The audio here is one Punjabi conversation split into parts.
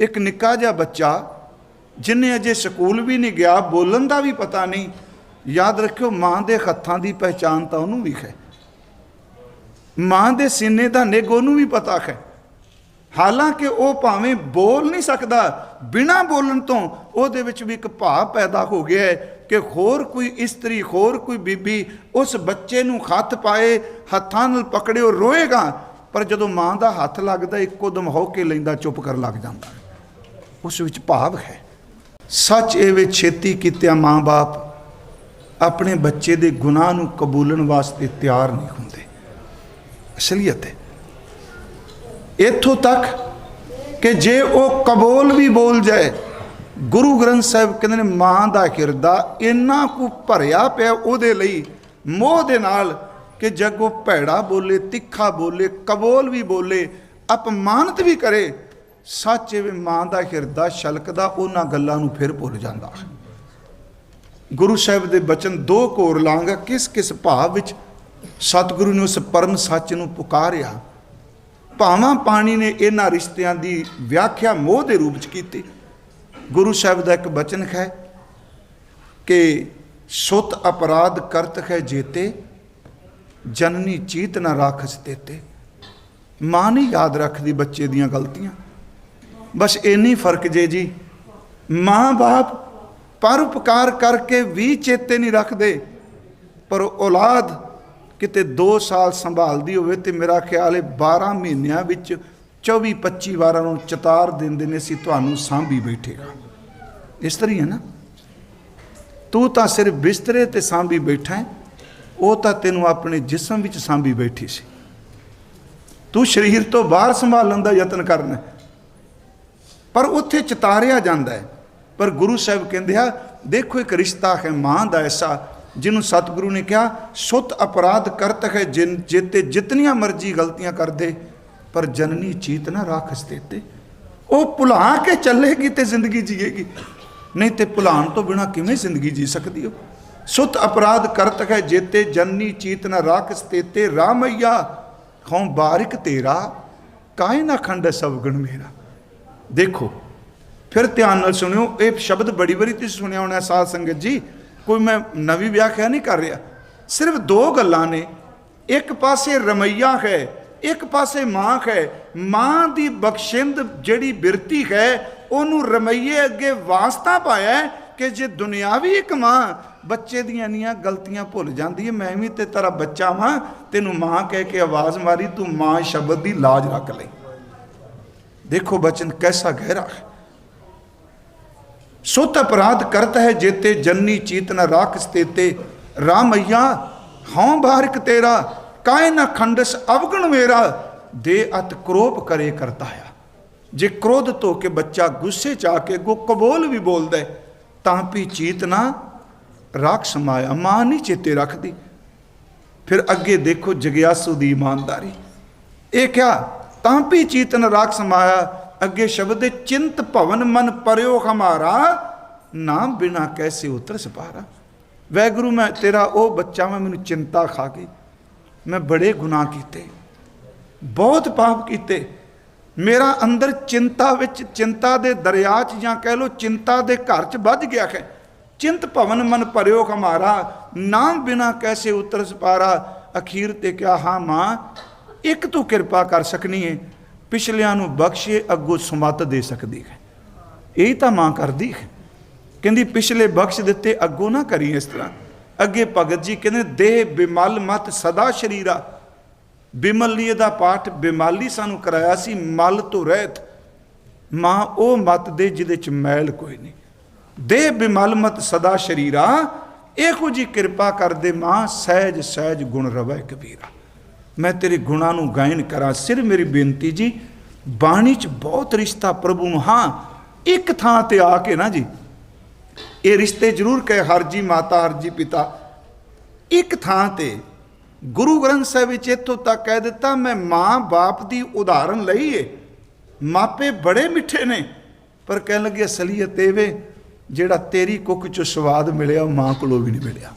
ਇੱਕ ਨਿੱਕਾ ਜਿਹਾ ਬੱਚਾ ਜਿਨੇ ਅਜੇ ਸਕੂਲ ਵੀ ਨਹੀਂ ਗਿਆ, ਬੋਲਣ ਦਾ ਵੀ ਪਤਾ ਨਹੀਂ। ਯਾਦ ਰੱਖਿਓ, ਮਾਂ ਦੇ ਹੱਥਾਂ ਦੀ ਪਹਿਚਾਨ ਤਾਂ ਉਹਨੂੰ ਵੀ ਹੈ। ਮਾਂ ਦੇ ਸੀਨੇ ਦਾ ਨਿੱਘ ਉਹਨੂੰ ਵੀ ਪਤਾ ਹੈ। ਹਾਲਾਂਕਿ ਉਹ ਭਾਵੇਂ ਬੋਲ ਨਹੀਂ ਸਕਦਾ, ਬਿਨਾਂ ਬੋਲਣ ਤੋਂ ਉਹਦੇ ਵਿੱਚ ਵੀ ਇੱਕ ਭਾਵ ਪੈਦਾ ਹੋ ਗਿਆ ਹੈ ਕਿ ਹੋਰ ਕੋਈ ਇਸਤਰੀ, ਹੋਰ ਕੋਈ ਬੀਬੀ ਉਸ ਬੱਚੇ ਨੂੰ ਹੱਥ ਪਾਏ, ਹੱਥਾਂ ਨਾਲ ਪਕੜਿਓ, ਰੋਏਗਾ, ਪਰ ਜਦੋਂ ਮਾਂ ਦਾ ਹੱਥ ਲੱਗਦਾ, ਇੱਕੋ ਦਮ ਹੋ ਕੇ ਲੈਂਦਾ, ਚੁੱਪ ਕਰ ਲੱਗ ਜਾਂਦਾ। ਉਸ ਵਿੱਚ ਭਾਵ ਹੈ। ਸੱਚ ਇਹ ਵੇ ਛੇਤੀ ਕੀਤਿਆਂ ਮਾਂ-ਬਾਪ ਆਪਣੇ ਬੱਚੇ ਦੇ ਗੁਨਾਹ ਨੂੰ ਕਬੂਲਣ ਵਾਸਤੇ ਤਿਆਰ ਨਹੀਂ ਹੁੰਦੇ। ਅਸਲੀਅਤ ਹੈ। ਇੱਥੋਂ ਤੱਕ ਕਿ ਜੇ ਉਹ ਕਬੂਲ ਵੀ ਬੋਲ ਜਾਏ, ਗੁਰੂ ਗ੍ਰੰਥ ਸਾਹਿਬ ਕਹਿੰਦੇ ਨੇ, ਮਾਂ ਦਾ ਹਿਰਦਾ ਇੰਨਾ ਕੁ ਭਰਿਆ ਪਿਆ ਉਹਦੇ ਲਈ ਮੋਹ ਦੇ ਨਾਲ ਕਿ ਜਦ ਉਹ ਭੈੜਾ ਬੋਲੇ, ਤਿੱਖਾ ਬੋਲੇ, ਕਬੂਲ ਵੀ ਬੋਲੇ, ਅਪਮਾਨਿਤ ਵੀ ਕਰੇ ਸੱਚ ਇਹ ਮਾਂ ਦਾ ਹਿਰਦਾ ਛਲਕਦਾ, ਉਹਨਾਂ ਗੱਲਾਂ ਨੂੰ ਫਿਰ ਭੁੱਲ ਜਾਂਦਾ। ਗੁਰੂ ਸਾਹਿਬ ਦੇ ਬਚਨ ਦੋ ਕੋਰ ਲਾਂਗਾ ਕਿਸ ਕਿਸ ਭਾਵ ਵਿੱਚ ਸਤਿਗੁਰੂ ਨੇ ਉਸ ਪਰਮ ਸੱਚ ਨੂੰ ਪੁਕਾਰਿਆ। ਭਾਵਾਂ ਪਾਣੀ ਨੇ ਇਹਨਾਂ ਰਿਸ਼ਤਿਆਂ ਦੀ ਵਿਆਖਿਆ ਮੋਹ ਦੇ ਰੂਪ ਚ ਕੀਤੀ। ਗੁਰੂ ਸਾਹਿਬ ਦਾ ਇੱਕ ਬਚਨ ਹੈ ਕਿ ਸੁਤ ਅਪਰਾਧ ਕਰਤ ਹੈ ਜੇਤੇ, ਜਨਨੀ ਚੀਤ ਨਾ ਰਾਖਸ ਤੇਤੇ। ਮਾਂ ਨਹੀਂ ਯਾਦ ਰੱਖਦੀ ਬੱਚੇ ਦੀਆਂ ਗਲਤੀਆਂ। ਬਸ ਇੰਨੀ ਫ਼ਰਕ ਜੇ ਜੀ। ਮਾਂ-ਬਾਪ ਪਰਉਪਕਾਰ ਕਰਕੇ ਵੀ ਚੇਤੇ ਨਹੀਂ ਰੱਖਦੇ। ਪਰ ਔਲਾਦ ਕਿਤੇ 2 ਸਾਲ ਸੰਭਾਲਦੀ ਹੋਵੇ ਤੇ ਮੇਰਾ ਖਿਆਲ ਹੈ 12 ਮਹੀਨਿਆਂ ਵਿੱਚ 24 25 ਵਾਰਾਂ ਨੂੰ ਚਤਾਰ ਦਿੰਦੇ ਨੇ ਅਸੀਂ ਤੁਹਾਨੂੰ ਸਾਂਭੀ ਬੈਠੇਗਾ। ਇਸ ਤਰ੍ਹਾਂ ਹੀ ਹੈ ਨਾ। ਤੂੰ ਤਾਂ ਸਿਰਫ ਬਿਸਤਰੇ ਤੇ ਸਾਂਭੀ ਬੈਠਾ ਉਹ ਤਾਂ ਤੈਨੂੰ ਆਪਣੇ ਜਿਸਮ ਵਿੱਚ ਸਾਂਭੀ ਬੈਠੀ ਸੀ। ਤੂੰ ਸਰੀਰ ਤੋਂ ਬਾਹਰ ਸੰਭਾਲਣ ਦਾ ਯਤਨ ਕਰਨਾ ਪਰ ਉੱਥੇ ਚਤਾਰਿਆ ਜਾਂਦਾ ਹੈ। ਪਰ ਗੁਰੂ ਸਾਹਿਬ ਕਹਿੰਦੇ ਆ, ਦੇਖੋ ਇੱਕ ਰਿਸ਼ਤਾ ਹੈ, ਮਾਂ ਦਾ ਐਸਾ, ਜਿਹਨੂੰ ਸਤਿਗੁਰੂ ਨੇ ਕਿਹਾ, ਸੁੱਤ ਅਪਰਾਧ ਕਰਤ ਹੈ ਜਿਨ ਜਿਤੇ ਜਿਤਨੀਆਂ ਮਰਜ਼ੀ ਗਲਤੀਆਂ ਕਰਦੇ, ਪਰ ਜਨਨੀ ਚੀਤ ਨਾ ਰਾਖਸ ਦੇਤੇ ਉਹ ਭੁਲਾ ਕੇ ਚੱਲੇਗੀ ਤੇ ਜ਼ਿੰਦਗੀ ਜੀਏਗੀ। ਨਹੀਂ ਤੇ ਭੁਲਾਣ ਤੋਂ ਬਿਨਾ ਕਿਵੇਂ ਜ਼ਿੰਦਗੀ ਜੀ ਸਕਦੀ ਹੋ? ਸੁਤ ਅਪਰਾਧ ਕਰਤ ਹੈ ਜੇਤੇ ਜਨਨੀ ਚੀਤ ਨਾ ਰਾਖਸ ਦੇਤੇ ਰਾਮਈਆ ਹਉ ਬਾਰਿਕ ਤੇਰਾ ਕਾਇ ਨਾ ਖੰਡ ਸਭ ਮੇਰਾ? ਦੇਖੋ। ਫਿਰ ਧਿਆਨ ਨਾਲ ਸੁਣਿਓ, ਇਹ ਸ਼ਬਦ ਬੜੀ ਵਾਰੀ ਤੁਸੀਂ ਸੁਣਿਆ ਹੋਣਾ ਸਾਧ ਸੰਗਤ ਜੀ। ਕੋਈ ਮੈਂ ਨਵੀਂ ਵਿਆਖਿਆ ਨਹੀਂ ਕਰ ਰਿਹਾ। ਸਿਰਫ ਦੋ ਗੱਲਾਂ ਨੇ। ਇੱਕ ਪਾਸੇ ਰਮਈਆ ਹੈ, ਇੱਕ ਪਾਸੇ ਮਾਂ ਹੈ। ਮਾਂ ਦੀ ਬਖਸ਼ਿੰਦ ਜਿਹੜੀ ਬਿਰਤੀ ਹੈ, ਉਹਨੂੰ ਰਮਈਏ ਅੱਗੇ ਵਾਸਤਾ ਪਾਇਆ ਕਿ ਜੇ ਦੁਨਿਆਵੀ ਇੱਕ ਮਾਂ ਬੱਚੇ ਦੀਆਂ ਇੰਨੀਆਂ ਗਲਤੀਆਂ ਭੁੱਲ ਜਾਂਦੀ ਹੈ, ਮੈਂ ਵੀ ਤੇ ਤੇਰਾ ਬੱਚਾ ਵਾਂ, ਤੈਨੂੰ ਮਾਂ ਕਹਿ ਕੇ ਆਵਾਜ਼ ਮਾਰੀ, ਤੂੰ ਮਾਂ ਸ਼ਬਦ ਦੀ ਲਾਜ ਰੱਖ ਲਈ ਦੇਖੋ ਬਚਨ ਕੈਸਾ ਗਹਿਰਾ ਹੈ। ਸੁਤ ਅਪਰਾਧ ਕਰਤ ਹੈ ਜੇਤੇ ਜਨਨੀ ਚੀਤ ਨ ਰਾਖਸ ਤੇਤੇ ਰਾਮਈਆ, ਹਉ ਬਾਰਿਕ ਤੇਰਾ, ਕਾਇ ਨ ਖੰਡਸ ਅਵਗਣ ਦੇ ਅਤ ਕਰੋਪ ਕਰੇ ਕਰਤਾ ਆ। ਜੇ ਕ੍ਰੋਧ ਧੋ ਕੇ ਬੱਚਾ ਗੁੱਸੇ ਚ ਆ ਕੇ ਗੋ ਕਬੋਲ ਵੀ ਬੋਲਦਾ ਤਾਂ ਵੀ ਚੀਤ ਨਾ ਰਾਖ ਸਮਾਇਆ, ਮਾਂ ਨਹੀਂ ਚੇਤੇ ਰੱਖਦੀ। ਫਿਰ ਅੱਗੇ ਦੇਖੋ ਜਗਿਆਸੂ ਦੀ ਇਮਾਨਦਾਰੀ। ਇਹ ਕਿਹਾ ਤਾਂ ਵੀ ਚੀਤਨ ਰਾਖ ਸਮਾਇਆ, ਅੱਗੇ ਸ਼ਬਦ ਹੈ ਚਿੰਤ ਭਵਨ ਮਨ ਪਰਿਓ ਹਮਾਰਾ ਨਾਮ ਬਿਨਾ ਕੈਸੇ ਉਤਰ ਸਪਾਰਾ। ਵੈਗੁਰੂ, ਮੈਂ ਤੇਰਾ ਉਹ ਬੱਚਾ, ਮੈਂ ਮੈਨੂੰ ਚਿੰਤਾ ਖਾ ਗਈ। ਮੈਂ ਬੜੇ ਗੁਨਾਹ ਕੀਤੇ। ਬਹੁਤ ਪਾਪ ਕੀਤੇ। ਮੇਰਾ ਅੰਦਰ ਚਿੰਤਾ ਵਿੱਚ, ਚਿੰਤਾ ਦੇ ਦਰਿਆ 'ਚ ਜਾਂ ਕਹਿ ਲੋ ਚਿੰਤਾ ਦੇ ਘਰ 'ਚ ਵੱਜ ਗਿਆ ਹੈ। ਚਿੰਤ ਭਵਨ ਮਨ ਭਰਿਓ ਹਮਾਰਾ ਨਾਮ ਬਿਨਾ ਕੈਸੇ ਉਤਰ ਸਪਾਰਾ। ਅਖੀਰ ਤੇ ਕਿਹਾ, ਹਾਂ ਮਾਂ ਇੱਕ ਤੂੰ ਕਿਰਪਾ ਕਰ ਸਕਣੀ ਹੈ ਪਿਛਲਿਆਂ ਨੂੰ ਬਖਸ਼ੇ ਅੱਗੋਂ ਸਮਤ ਦੇ ਸਕਦੀ ਹੈ। ਇਹ ਤਾਂ ਮਾਂ ਕਰਦੀ ਹੈ। ਕਹਿੰਦੀ, ਪਿਛਲੇ ਬਖਸ਼ ਦਿੱਤੇ ਅੱਗੋਂ ਨਾ ਕਰੀ ਇਸ ਤਰ੍ਹਾਂ। ਅੱਗੇ ਭਗਤ ਜੀ ਕਹਿੰਦੇ, ਦੇਹ ਬਿਮਲ ਮਤ ਸਦਾ ਸ਼ਰੀਰਾ। ਬਿਮਲੀਏ ਦਾ ਪਾਠ ਬਿਮਾਲੀ ਸਾਨੂੰ ਕਰਾਇਆ ਸੀ, ਮਲ ਤੋਂ ਰਹਿਤ। ਮਾਂ, ਉਹ ਮਤ ਦੇ ਜਿਹਦੇ ਚ ਮੈਲ ਕੋਈ ਨਹੀਂ। ਦੇਹ ਬਿਮਲ ਮਤ ਸਦਾ ਸ਼ਰੀਰਾ, ਇਹੋ ਜੀ ਕਿਰਪਾ ਕਰਦੇ ਮਾਂ ਸਹਿਜ ਸਹਿਜ ਗੁਣ ਰਵੈ ਕਬੀਰਾ ਮੈਂ ਤੇਰੇ ਗੁਣਾਂ ਨੂੰ ਗਾਇਨ ਕਰਾਂ। ਸਿਰ ਮੇਰੀ ਬੇਨਤੀ ਜੀ, ਬਾਣੀ ਚ ਬਹੁਤ ਰਿਸ਼ਤਾ ਪ੍ਰਭੂ ਨੂੰ, ਹਾਂ, ਇੱਕ ਥਾਂ ਤੇ ਆ ਕੇ ਨਾ ਜੀ, ਇਹ ਰਿਸ਼ਤੇ ਜ਼ਰੂਰ ਕਹੇ, ਹਰ ਜੀ ਮਾਤਾ, ਹਰ ਜੀ ਪਿਤਾ। ਇੱਕ ਥਾਂ ਤੇ, ਗੁਰੂ ਗ੍ਰੰਥ ਸਾਹਿਬ ਵਿੱਚ ਇੱਥੋਂ ਤੱਕ ਕਹਿ ਦਿੱਤਾ, ਮੈਂ ਮਾਂ ਬਾਪ ਦੀ ਉਦਾਹਰਨ ਲਈ ਏ। ਮਾਪੇ ਬੜੇ ਮਿੱਠੇ ਨੇ, ਪਰ ਕਹਿਣ ਲੱਗੇ, ਅਸਲੀਅਤ ਇਹ ਵੇ, ਜਿਹੜਾ ਤੇਰੀ ਕੁੱਖ ਚੋਂ ਸਵਾਦ ਮਿਲਿਆ, ਉਹ ਮਾਂ ਕੋਲੋਂ ਵੀ ਨਹੀਂ ਮਿਲਿਆ।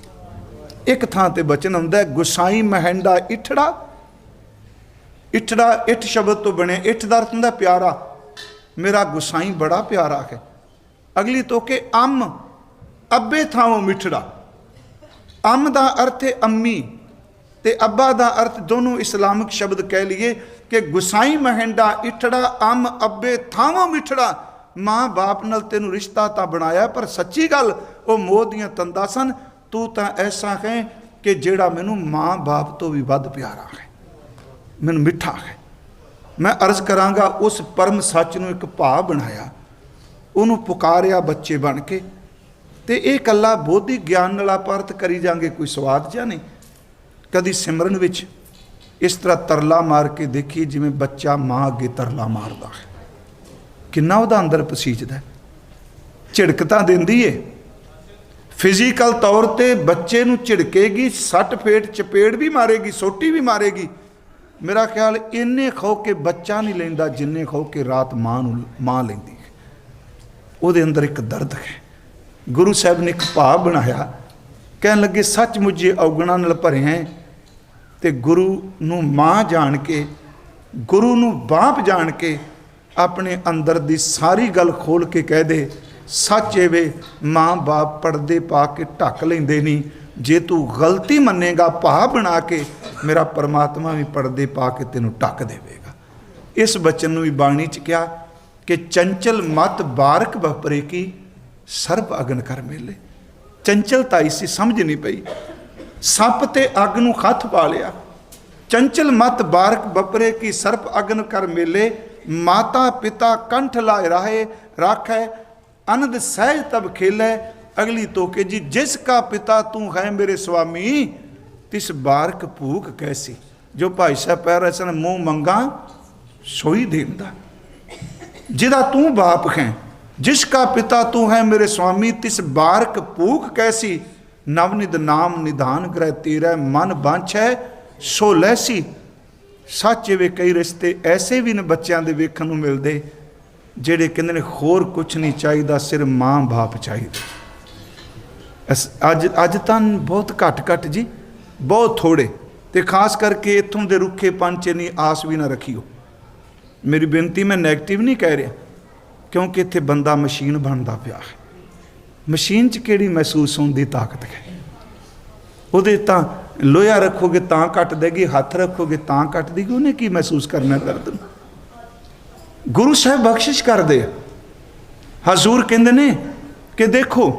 ਇੱਕ ਥਾਂ ਤੇ ਬਚਨ ਹੁੰਦਾ ਗੁਸਾਈ ਮਹਿੰਡਾ ਇਠੜਾ ਇਠੜਾ ਇਠ ਸ਼ਬਦ ਤੋਂ ਬਣਿਆ ਇਠ ਦਾ ਅਰਥ ਹੁੰਦਾ ਪਿਆਰਾ। ਮੇਰਾ ਗੁਸਾਈ ਬੜਾ ਪਿਆਰਾ ਹੈ। ਅਗਲੀ ਤੋਕੇ ਅੰਮ। ਅੱਬੇ ਥਾਂੋਂ ਮਿਠੜਾ। ਅੰਮ ਦਾ ਅਰਥ ਹੈ ਅੰਮੀ। ਤੇ ਅੱਬਾ ਦਾ ਅਰਥ ਦੋਨੋਂ ਇਸਲਾਮਿਕ ਸ਼ਬਦ ਕਹਿ ਲਈਏ ਕਿ ਗੁਸਾਈ ਮਹਿੰਡਾ ਇਠੜਾ ਅੰਮ, ਅੱਬੇ ਥਾਂੋਂ ਮਿੱਠੜਾ। ਮਾਂ ਬਾਪ ਨਾਲ ਤੈਨੂੰ ਰਿਸ਼ਤਾ ਤਾਂ ਬਣਾਇਆ, ਪਰ ਸੱਚੀ ਗੱਲ, ਉਹ ਮੋਹ ਦੀਆਂ ਤੰਦਾਂ ਸਨ। ਤੂੰ ਤਾਂ ਐਸਾ ਹੈ ਕਿ ਜਿਹੜਾ ਮੈਨੂੰ ਮਾਂ ਬਾਪ ਤੋਂ ਵੀ ਵੱਧ ਪਿਆਰਾ ਹੈ। ਮੈਨੂੰ ਮਿੱਠਾ ਹੈ ਮੈਂ ਅਰਜ਼ ਕਰਾਂਗਾ ਉਸ ਪਰਮ ਸੱਚ ਨੂੰ ਇੱਕ ਭਾਅ ਬਣਾਇਆ। ਉਹਨੂੰ ਪੁਕਾਰਿਆ ਬੱਚੇ ਬਣ ਕੇ। ਤੇ ਇਹ ਕੱਲਾ ਬੋਧੀ ਗਿਆਨ ਨਾਲ ਆਪਾਂ ਕਰੀ ਜਾਂਗੇ ਕੋਈ ਸਵਾਦ ਜਾਂ ਨਹੀਂ। ਕਦੀ ਸਿਮਰਨ ਵਿੱਚ ਇਸ ਤਰ੍ਹਾਂ ਤਰਲਾ ਮਾਰ ਕੇ ਦੇਖੀ ਜਿਵੇਂ ਬੱਚਾ ਮਾਂ ਅੱਗੇ ਤਰਲਾ ਮਾਰਦਾ ਹੈ। ਕਿੰਨਾ ਉਹਦਾ ਅੰਦਰ ਪਸੀਜਦਾ ਹੈ। ਝਿੜਕ ਤਾਂ ਦਿੰਦੀ ਏ। ਫਿਜ਼ੀਕਲ ਤੌਰ ਤੇ ਬੱਚੇ ਨੂੰ ਝਿੜਕੇਗੀ, ਸੱਟ ਫੇਟ ਚਪੇੜ ਵੀ ਮਾਰੇਗੀ, ਸੋਟੀ ਵੀ ਮਾਰੇਗੀ। ਮੇਰਾ ਖਿਆਲ ਇੰਨੇ ਖੋ ਕੇ ਬੱਚਾ ਨਹੀਂ ਲੈਂਦਾ ਜਿੰਨੇ ਖੋ ਕੇ ਰਾਤ ਮਾਂ ਨੂੰ, ਮਾਂ ਲੈਂਦੀ ਹੈ। ਉਹਦੇ ਅੰਦਰ ਇੱਕ ਦਰਦ ਹੈ। ਗੁਰੂ ਸਾਹਿਬ ਨੇ ਇੱਕ ਭਾਵ ਬਣਾਇਆ। ਕਹਿਣ ਲੱਗੇ ਸੱਚ ਮੁਝੇ ਔਗਣਾ ਨਾਲ ਭਰੇ ਹੈ ਤੇ ਗੁਰੂ ਨੂੰ ਮਾਂ ਜਾਣ ਕੇ, ਗੁਰੂ ਨੂੰ ਬਾਪ ਜਾਣ ਕੇ ਆਪਣੇ ਅੰਦਰ ਦੀ ਸਾਰੀ ਗੱਲ ਖੋਲ ਕੇ ਕਹਿ ਦੇ, ਸੱਚ ਏ ਵੇ, ਮਾਂ ਬਾਪ ਪਰਦੇ ਪਾ ਕੇ ਢੱਕ ਲੈਂਦੇ ਨਹੀਂ ਜੇ ਤੂੰ ਗਲਤੀ ਮੰਨੇਗਾ ਭਾ ਬਣਾ ਕੇ ਮੇਰਾ ਪਰਮਾਤਮਾ ਵੀ ਪਰਦੇ ਪਾ ਕੇ ਤੈਨੂੰ ਟੱਕ ਦੇਵੇਗਾ। ਇਸ ਬਚਨ ਨੂੰ ਵੀ ਬਾਣੀ ਚ ਕਿਹਾ ਕਿ ਚੰਚਲ ਮਤ ਬਾਰਕ ਬਪਰੇ ਕੀ ਸਰਬ ਅਗਨ ਕਰ ਮੇਲੇ। ਚੰਚਲਤਾ ਇਸੀ ਸਮਝ ਨਹੀਂ ਪਈ। ਸੱਪ ਤੇ ਅੱਗ ਨੂੰ ਹੱਥ ਪਾ ਲਿਆ। ਚੰਚਲ ਮਤ ਬਾਰਕ ਬਪਰੇ ਕੀ ਸਰਪ ਅਗਨ ਕਰ ਮੇਲੇ। ਮਾਤਾ ਪਿਤਾ ਕੰਠ ਲਾਏ ਰਾਹੇ ਰਾਖੈ ਅਨੰਦ ਸਹਿਜ ਤਬ ਖੇਲੇ। ਅਗਲੀ ਤੋਕੇ ਜੀ, ਜਿਸ ਕਾ ਪਿਤਾ ਤੂੰ ਹੈ ਮੇਰੇ ਸੁਆਮੀ ਤਿਸ ਬਾਰਕ ਭੂਖ ਕੈਸੀ? ਜੋ ਭਾਈ ਸਾਹਿਬ ਪੈ ਰਹੇ ਸਨ, ਮੂੰਹ ਮੰਗਾ, ਸੋਈ ਦੇਂਦਾ। ਜਿਹਦਾ ਤੂੰ ਬਾਪ ਹੈ, ਜਿਸ ਕਾ ਪਿਤਾ ਤੂੰ ਹੈ, ਮੇਰੇ ਸੁਆਮੀ ਤਿਸ ਬਾਰਕ ਭੂਖ ਕੈਸੀ? ਨਵਨਿਦ ਨਾਮ ਨਿਧਾਨ ਗ੍ਰਹਿ ਤੇਰਾ ਮਨ ਬਾਂਛੈ ਸੋ ਲੈਸੀ। ਸੱਚ ਵੇ ਕਈ ਰਿਸ਼ਤੇ ਐਸੇ ਵੀ ਨੇ ਬੱਚਿਆਂ ਦੇ ਵੇਖਣ ਨੂੰ ਮਿਲਦੇ, ਜਿਹੜੇ ਕਹਿੰਦੇ ਨੇ, ਹੋਰ ਕੁਝ ਨਹੀਂ ਚਾਹੀਦਾ, ਸਿਰ ਮਾਂ ਬਾਪ ਚਾਹੀਦਾ। ਅਸ- ਅੱਜ ਅੱਜ ਤਾਂ ਬਹੁਤ ਘੱਟ ਘੱਟ ਜੀ। ਬਹੁਤ ਥੋੜੇ ਤੇ ਖਾਸ ਕਰਕੇ ਇੱਥੋਂ ਦੇ ਰੁੱਖੇ ਪੰਚੇਨੀ ਆਸ ਵੀ ਨਾ ਰੱਖਿਓ। ਮੇਰੀ ਬੇਨਤੀ, ਮੈਂ 네ਗੇਟਿਵ ਨਹੀਂ ਕਹਿ ਰਿਹਾ, ਕਿਉਂਕਿ ਇੱਥੇ ਬੰਦਾ ਮਸ਼ੀਨ ਬਣਦਾ ਪਿਆ ਹੈ। ਮਸ਼ੀਨ 'ਚ ਕਿਹੜੀ ਮਹਿਸੂਸ ਹੋਣ ਦੀ ਤਾਕਤ ਹੈ? ਉਹਦੇ ਤਾਂ ਲੋਹਾ ਰੱਖੋਗੇ ਤਾਂ ਕੱਟ ਦੇਗੀ, ਹੱਥ ਰੱਖੋਗੇ ਤਾਂ ਕੱਟ ਦੇਗੀ, ਉਹਨੇ ਕੀ ਮਹਿਸੂਸ ਕਰਨਾ ਦਰਦ ਨੂੰ? ਗੁਰੂ ਸਾਹਿਬ ਬਖਸ਼ਿਸ਼ ਕਰਦੇ ਆ। ਹਜ਼ੂਰ ਕਹਿੰਦੇ ਨੇ ਕਿ ਦੇਖੋ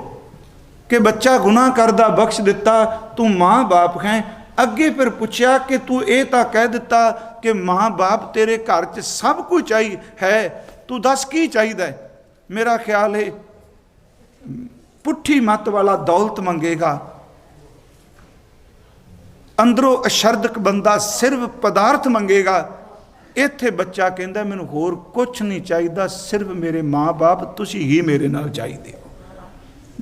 ਕਿ ਬੱਚਾ ਗੁਨਾਹ ਕਰਦਾ, ਬਖਸ਼ ਦਿੱਤਾ ਤੂੰ ਮਾਂ ਬਾਪ ਹੈ। ਅੱਗੇ ਫਿਰ ਪੁੱਛਿਆ ਕਿ ਤੂੰ ਇਹ ਤਾਂ ਕਹਿ ਦਿੱਤਾ ਕਿ ਮਾਂ ਬਾਪ ਤੇਰੇ ਘਰ 'ਚ ਸਭ ਕੁਝ ਚਾਹੀ ਹੈ। ਤੂੰ ਦੱਸ ਕੀ ਚਾਹੀਦਾ ਹੈ? ਮੇਰਾ ਖਿਆਲ ਹੈ, ਪੁੱਠੀ ਮੱਤ ਵਾਲਾ ਦੌਲਤ ਮੰਗੇਗਾ। ਅੰਦਰੋਂ ਅਸ਼ਰਦਕ ਬੰਦਾ ਸਿਰਫ ਪਦਾਰਥ ਮੰਗੇਗਾ। ਇੱਥੇ ਬੱਚਾ ਕਹਿੰਦਾ, ਮੈਨੂੰ ਹੋਰ ਕੁਝ ਨਹੀਂ ਚਾਹੀਦਾ, ਸਿਰਫ ਮੇਰੇ ਮਾਂ-ਬਾਪ, ਤੁਸੀਂ ਹੀ ਮੇਰੇ ਨਾਲ ਚਾਹੀਦੇ ਹੋ।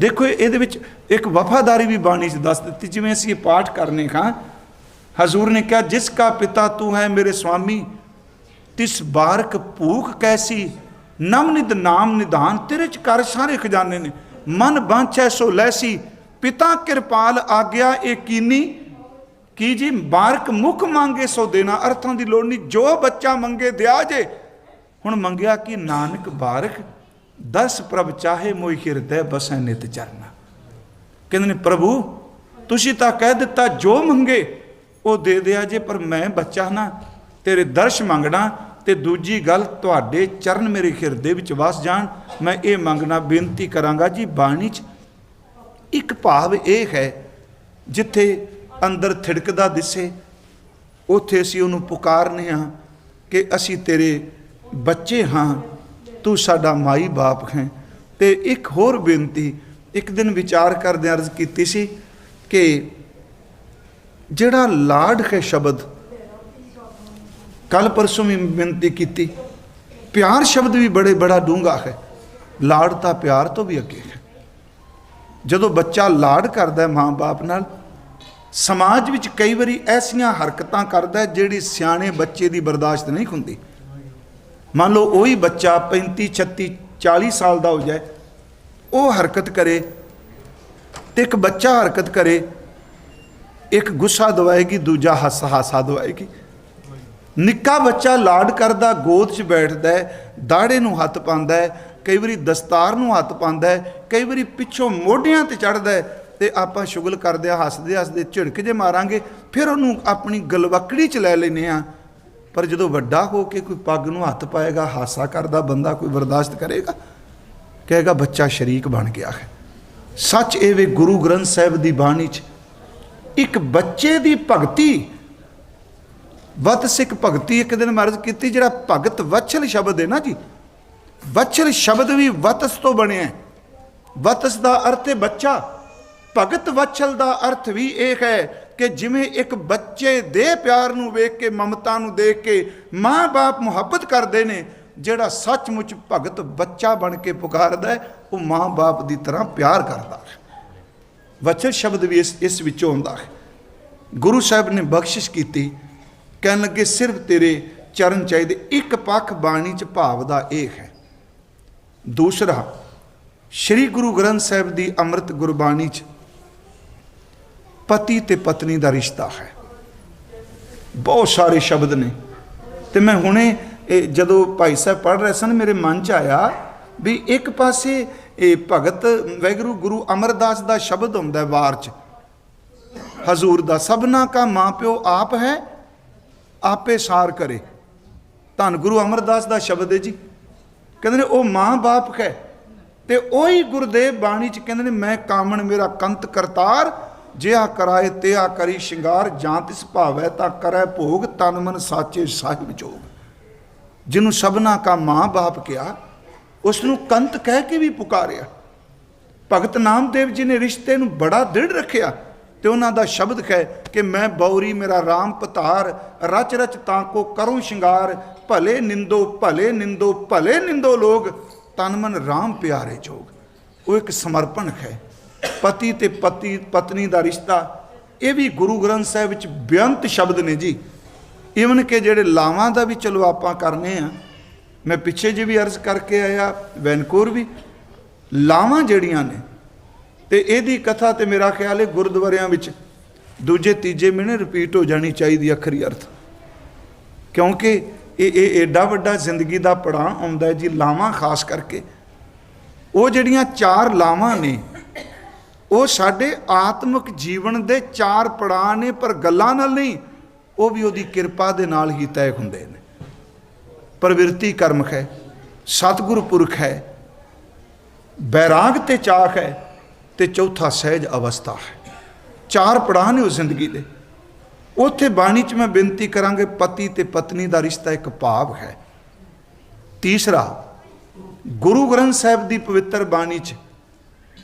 ਦੇਖੋ, ਇਹਦੇ ਵਿੱਚ ਇੱਕ ਵਫਾਦਾਰੀ ਵੀ ਬਾਣੀ 'ਚ ਦੱਸ ਦਿੱਤੀ, ਜਿਵੇਂ ਅਸੀਂ ਇਹ ਪਾਠ ਕਰਨੇ ਖਾਂ ਹਜ਼ੂਰ ਨੇ ਕਿਹਾ, ਜਿਸ ਕਾ ਪਿਤਾ ਤੂੰ ਹੈ ਮੇਰੇ ਸੁਆਮੀ ਤਿਸ ਬਾਰਕ ਭੂਖ ਕੈਸੀ ਨਵਨਿਤ ਨਾਮ ਨਿਧਾਨ, ਤੇਰੇ ਚ ਕਰ ਸਾਰੇ ਖਜ਼ਾਨੇ ਨੇ, ਮਨ ਬਾਂਛੈ ਸੋ ਲੈਸੀ, ਪਿਤਾ ਕਿਰਪਾਲ ਆਗਿਆ ਇਹ ਕੀਨੀ, ਕੀ ਜੀ, ਬਾਰਕ ਮੁਖ ਮੰਗੇ ਸੋ ਦੇਣਾ, ਅਰਥਾਂ ਦੀ ਲੋੜ ਨਹੀਂ ਜੋ ਬੱਚਾ ਮੰਗੇ ਦਿਆ ਜੇ। ਹੁਣ ਮੰਗਿਆ ਕਿ ਨਾਨਕ ਬਾਰਕ ਦਸ ਪ੍ਰਭ ਚਾਹੇ ਮੋਈ ਹਿਰਦੈ ਬਸੈ ਨਿਤ ਚਰਨਾ। ਕਹਿੰਦੇ ਨੇ, ਪ੍ਰਭੂ, ਤੁਸੀਂ ਤਾਂ ਕਹਿ ਦਿੱਤਾ, ਜੋ ਮੰਗੇ, ਉਹ ਦੇ ਦਿਆ ਜੇ, ਪਰ ਮੈਂ ਬੱਚਾ ਨਾ। ਤੇਰੇ ਦਰਸ਼ ਮੰਗਣਾ ਤੇ ਦੂਜੀ ਗੱਲ, ਤੁਹਾਡੇ ਚਰਨ ਮੇਰੇ ਹਿਰਦੇ ਵਿੱਚ ਵਸ ਜਾਣ। ਮੈਂ ਇਹ ਮੰਗਣਾ, ਬੇਨਤੀ ਕਰਾਂਗਾ ਜੀ, ਬਾਣੀ 'ਚ ਇੱਕ ਭਾਵ ਇਹ ਹੈ, ਜਿੱਥੇ ਅੰਦਰ ਥਿੜਕਦਾ ਦਿਸੇ, ਉੱਥੇ ਅਸੀਂ ਉਹਨੂੰ ਪੁਕਾਰਨੇ ਹਾਂ ਕਿ ਅਸੀਂ ਤੇਰੇ ਬੱਚੇ ਹਾਂ। ਤੂੰ ਸਾਡਾ ਮਾਈ ਬਾਪ ਹੈ। ਤੇ ਇੱਕ ਹੋਰ ਬੇਨਤੀ, ਇੱਕ ਦਿਨ ਵਿਚਾਰ ਕਰਦੇ ਅਰਜ਼ ਕੀਤੀ ਸੀ ਕਿ ਜਿਹੜਾ ਲਾਡ ਹੈ ਸ਼ਬਦ ਕੱਲ ਪਰਸੋਂ ਵੀ ਬੇਨਤੀ ਕੀਤੀ, ਪਿਆਰ ਸ਼ਬਦ ਵੀ ਬੜੇ ਬੜਾ ਡੂੰਘਾ ਹੈ। ਲਾਡ ਤਾਂ ਪਿਆਰ ਤੋਂ ਵੀ ਅੱਗੇ ਹੈ। ਜਦੋਂ ਬੱਚਾ ਲਾਡ ਕਰਦਾ ਹੈ ਮਾਂ-ਬਾਪ ਨਾਲ, ਸਮਾਜ ਵਿੱਚ ਕਈ ਵਾਰੀ ਐਸੀਆਂ ਹਰਕਤਾਂ ਕਰਦਾ ਜਿਹੜੀ ਸਿਆਣੇ ਬੱਚੇ ਦੀ ਬਰਦਾਸ਼ਤ ਨਹੀਂ ਹੁੰਦੀ। ਮੰਨ ਲਓ ਉਹੀ ਬੱਚਾ 35 36 40 ਸਾਲ ਦਾ ਹੋ ਜਾਏ, ਉਹ ਹਰਕਤ ਕਰੇ ਤੇ ਇੱਕ ਬੱਚਾ ਹਰਕਤ ਕਰੇ, ਇੱਕ ਗੁੱਸਾ ਦਵਾਏਗੀ, ਦੂਜਾ ਹੱਸ, ਹਾਸਾ ਦਵਾਏਗੀ। ਨਿੱਕਾ ਬੱਚਾ ਲਾਡ ਕਰਦਾ, ਗੋਦ 'ਚ ਬੈਠਦਾ ਦਾੜੇ ਨੂੰ ਹੱਥ ਪਾਉਂਦਾ ਕਈ ਵਾਰੀ ਦਸਤਾਰ ਨੂੰ ਹੱਥ ਪਾਉਂਦਾ ਕਈ ਵਾਰੀ ਪਿੱਛੋਂ ਮੋਢਿਆਂ ਤੇ ਚੜਦਾ ਹੈ ਤੇ ਆਪਾਂ ਸ਼ੁਗਲ ਕਰਦੇ ਹੱਸਦੇ ਹੱਸਦੇ ਝਿੜਕ ਜੇ ਮਾਰਾਂਗੇ, ਫਿਰ ਉਹਨੂੰ ਆਪਣੀ ਗਲਵਕੜੀ 'ਚ ਲੈ ਲੈਨੇ ਆ ਪਰ ਜਦੋਂ ਵੱਡਾ ਹੋ ਕੇ ਕੋਈ ਪੱਗ ਨੂੰ ਹੱਥ ਪਾਏਗਾ, ਹਾਸਾ ਕਰਦਾ ਬੰਦਾ ਕੋਈ ਬਰਦਾਸ਼ਤ ਕਰੇਗਾ? ਕਹੇਗਾ, ਬੱਚਾ ਸ਼ਰੀਕ ਬਣ ਗਿਆ ਹੈ। ਸੱਚ ਇਹ ਵੇ ਗੁਰੂ ਗ੍ਰੰਥ ਸਾਹਿਬ ਦੀ ਬਾਣੀ 'ਚ, ਇੱਕ ਬੱਚੇ ਦੀ ਭਗਤੀ ਵਤ ਸਿੱਖ ਭਗਤੀ ਇੱਕ ਦਿਨ ਮਰਜ਼ ਕੀਤੀ, ਜਿਹੜਾ ਭਗਤ ਵਚਲ ਸ਼ਬਦ ਹੈ ਨਾ ਜੀ? ਵਚਲ ਸ਼ਬਦ ਵੀ ਵਤਸ ਤੋਂ ਬਣਿਆ ਹੈ। ਵਤਸ ਦਾ ਅਰਥ ਹੈ ਬੱਚਾ। ਭਗਤ ਵਚਲ ਦਾ ਅਰਥ ਵੀ ਇਹ ਹੈ ਕਿ ਜਿਵੇਂ ਇੱਕ ਬੱਚੇ ਦੇ ਪਿਆਰ ਨੂੰ ਵੇਖ ਕੇ, ਮਮਤਾ ਨੂੰ ਦੇਖ ਕੇ ਮਾਂ-ਬਾਪ ਮੁਹੱਬਤ ਕਰਦੇ ਨੇ, ਜਿਹੜਾ ਸੱਚਮੁੱਚ ਭਗਤ ਬੱਚਾ ਬਣ ਕੇ ਪੁਕਾਰਦਾ ਉਹ ਮਾਂ-ਬਾਪ ਦੀ ਤਰ੍ਹਾਂ ਪਿਆਰ ਕਰਦਾ ਹੈ। ਵਚਨ ਸ਼ਬਦ ਵੀ ਇਸ ਇਸ ਵਿੱਚੋਂ ਆਉਂਦਾ ਹੈ। ਗੁਰੂ ਸਾਹਿਬ ਨੇ ਬਖਸ਼ਿਸ਼ ਕੀਤੀ, ਕਹਿਣ ਲੱਗੇ, ਸਿਰਫ ਤੇਰੇ ਚਰਨ ਚਾਹੀਦੇ, ਇੱਕ ਪੱਖ ਬਾਣੀ ਚ ਭਾਵ ਦਾ ਇਹ ਹੈ। ਦੂਸਰਾ, ਸ੍ਰੀ ਗੁਰੂ ਗ੍ਰੰਥ ਸਾਹਿਬ ਦੀ ਅੰਮ੍ਰਿਤ ਗੁਰਬਾਣੀ ਚ ਪਤੀ ਤੇ ਪਤਨੀ ਦਾ ਰਿਸ਼ਤਾ ਹੈ। ਬਹੁਤ ਸਾਰੇ ਸ਼ਬਦ ਨੇ। ਤੇ ਮੈਂ ਹੁਣੇ ਇਹ ਜਦੋਂ ਭਾਈ ਸਾਹਿਬ ਪੜ੍ਹ ਰਹੇ ਸਨ, ਮੇਰੇ ਮਨ ਚ ਆਇਆ ਵੀ ਇੱਕ ਪਾਸੇ ਇਹ ਭਗਤ ਵੈਗਰੂ ਗੁਰੂ ਅਮਰਦਾਸ ਦਾ ਸ਼ਬਦ ਹੁੰਦਾ ਵਾਰ ਚ। ਹਜ਼ੂਰ ਦਾ ਸਭਨਾ ਕਾ ਮਾਪਿਓ ਆਪ ਹੈ, ਆਪੇ ਸਾਰ ਕਰੇ। ਧੰਨ ਗੁਰੂ ਅਮਰਦਾਸ ਦਾ ਸ਼ਬਦ ਹੈ ਜੀ। ਕਹਿੰਦੇ ਨੇ ਉਹ ਮਾਂ-ਬਾਪ ਹੈ। ਤੇ ਉਹੀ ਗੁਰਦੇਵ ਬਾਣੀ ਚ ਕਹਿੰਦੇ ਨੇ, ਮੈਂ ਕਾਮਣ ਮੇਰਾ ਕੰਤ ਕਰਤਾਰ ਜਿਹਾ ਕਰਾਏ ਤਿਆ ਕਰੀ ਸ਼ਿੰਗਾਰ, ਜਾਂ ਤਿਸ ਭਾਵੈ ਤਾਂ ਕਰੈ ਭੋਗ, ਤਨ ਮਨ ਸਾਚੇ ਸਾਹਿਬ ਜੋਗ। ਜਿਹਨੂੰ ਸਭਨਾ ਕਾ ਮਾਂ-ਬਾਪ ਕਿਹਾ ਉਸ ਨੂੰ ਕੰਤ ਕਹਿ ਕੇ ਵੀ ਪੁਕਾਰਿਆ। ਭਗਤ ਨਾਮਦੇਵ ਜੀ ਨੇ ਰਿਸ਼ਤੇ ਨੂੰ ਬੜਾ ਦ੍ਰਿੜ ਰੱਖਿਆ ਤੇ ਉਹਨਾਂ ਦਾ ਸ਼ਬਦ ਹੈ ਕਿ ਮੈਂ ਬੌਰੀ ਮੇਰਾ RAM ਪਤਾਰ, ਰਚ ਰਚ ਤਾਂ ਕੋ ਕਰੂੰ ਸ਼ਿੰਗਾਰ, ਭਲੇ ਨਿੰਦੋ ਭਲੇ ਨਿੰਦੋ ਭਲੇ ਨਿੰਦੋ ਲੋਗ, ਤਨ ਮਨ RAM ਪਿਆਰੇ ਜੋਗ। ਉਹ ਇੱਕ ਸਮਰਪਣ ਹੈ। ਪਤੀ ਤੇ ਪਤੀ, ਪਤਨੀ ਦਾ ਰਿਸ਼ਤਾ, ਇਹ ਵੀ ਗੁਰੂ ਗ੍ਰੰਥ ਸਾਹਿਬ ਵਿੱਚ ਬੇਅੰਤ ਸ਼ਬਦ ਨੇ ਜੀ। ਇਵਨ ਕਿ ਜਿਹੜੇ ਲਾਵਾਂ ਦਾ ਵੀ ਚਲੋ ਆਪਾਂ ਕਰਨੇ ਆ, ਮੈਂ ਪਿੱਛੇ ਜੇ ਵੀ ਅਰਜ਼ ਕਰਕੇ ਆਇਆ ਵੈਨਕੂਰ ਵੀ, ਲਾਵਾਂ ਜਿਹੜੀਆਂ ਨੇ, ਤੇ ਇਹਦੀ ਕਥਾ ਤੇ ਮੇਰਾ ਖਿਆਲ ਹੈ ਗੁਰਦੁਆਰਿਆਂ ਵਿੱਚ ਦੂਜੇ, ਤੀਜੇ ਮਹੀਨੇ ਰਿਪੀਟ ਹੋ ਜਾਣੀ ਚਾਹੀਦੀ ਅਖਰੀ ਅਰਥ। ਕਿਉਂਕਿ ਇਹ ਇਹ ਏਡਾ ਵੱਡਾ ਜ਼ਿੰਦਗੀ ਦਾ ਪੜਾਅ ਆਉਂਦਾ ਜੀ ਲਾਵਾਂ ਖਾਸ ਕਰਕੇ। ਉਹ ਜਿਹੜੀਆਂ ਚਾਰ ਲਾਵਾਂ ਨੇ ਉਹ ਸਾਡੇ ਆਤਮਿਕ ਜੀਵਨ ਦੇ ਚਾਰ ਪੜਾਅ ਨੇ, ਪਰ ਗੱਲਾਂ ਨਾਲ ਨਹੀਂ, ਉਹ ਵੀ ਉਹਦੀ ਕਿਰਪਾ ਦੇ ਨਾਲ ਹੀ ਤੈਅ ਹੁੰਦੇ ਨੇ। ਪ੍ਰਵਿਰਤੀ ਕਰਮ ਹੈ, ਸਤਿਗੁਰ ਪੁਰਖ ਹੈ, ਬੈਰਾਗ ਤੇ ਚਾਖ ਹੈ ਤੇ ਚੌਥਾ ਸਹਿਜ ਅਵਸਥਾ ਹੈ। ਚਾਰ ਪੜਾਅ ਨੇ ਉਹ ਜ਼ਿੰਦਗੀ ਦੇ। ਉੱਥੇ ਬਾਣੀ 'ਚ ਮੈਂ ਬੇਨਤੀ ਕਰਾਂਗੇ, ਪਤੀ ਤੇ ਪਤਨੀ ਦਾ ਰਿਸ਼ਤਾ ਇੱਕ ਭਾਵ ਹੈ। ਤੀਸਰਾ, ਗੁਰੂ ਗ੍ਰੰਥ ਸਾਹਿਬ ਦੀ ਪਵਿੱਤਰ ਬਾਣੀ 'ਚ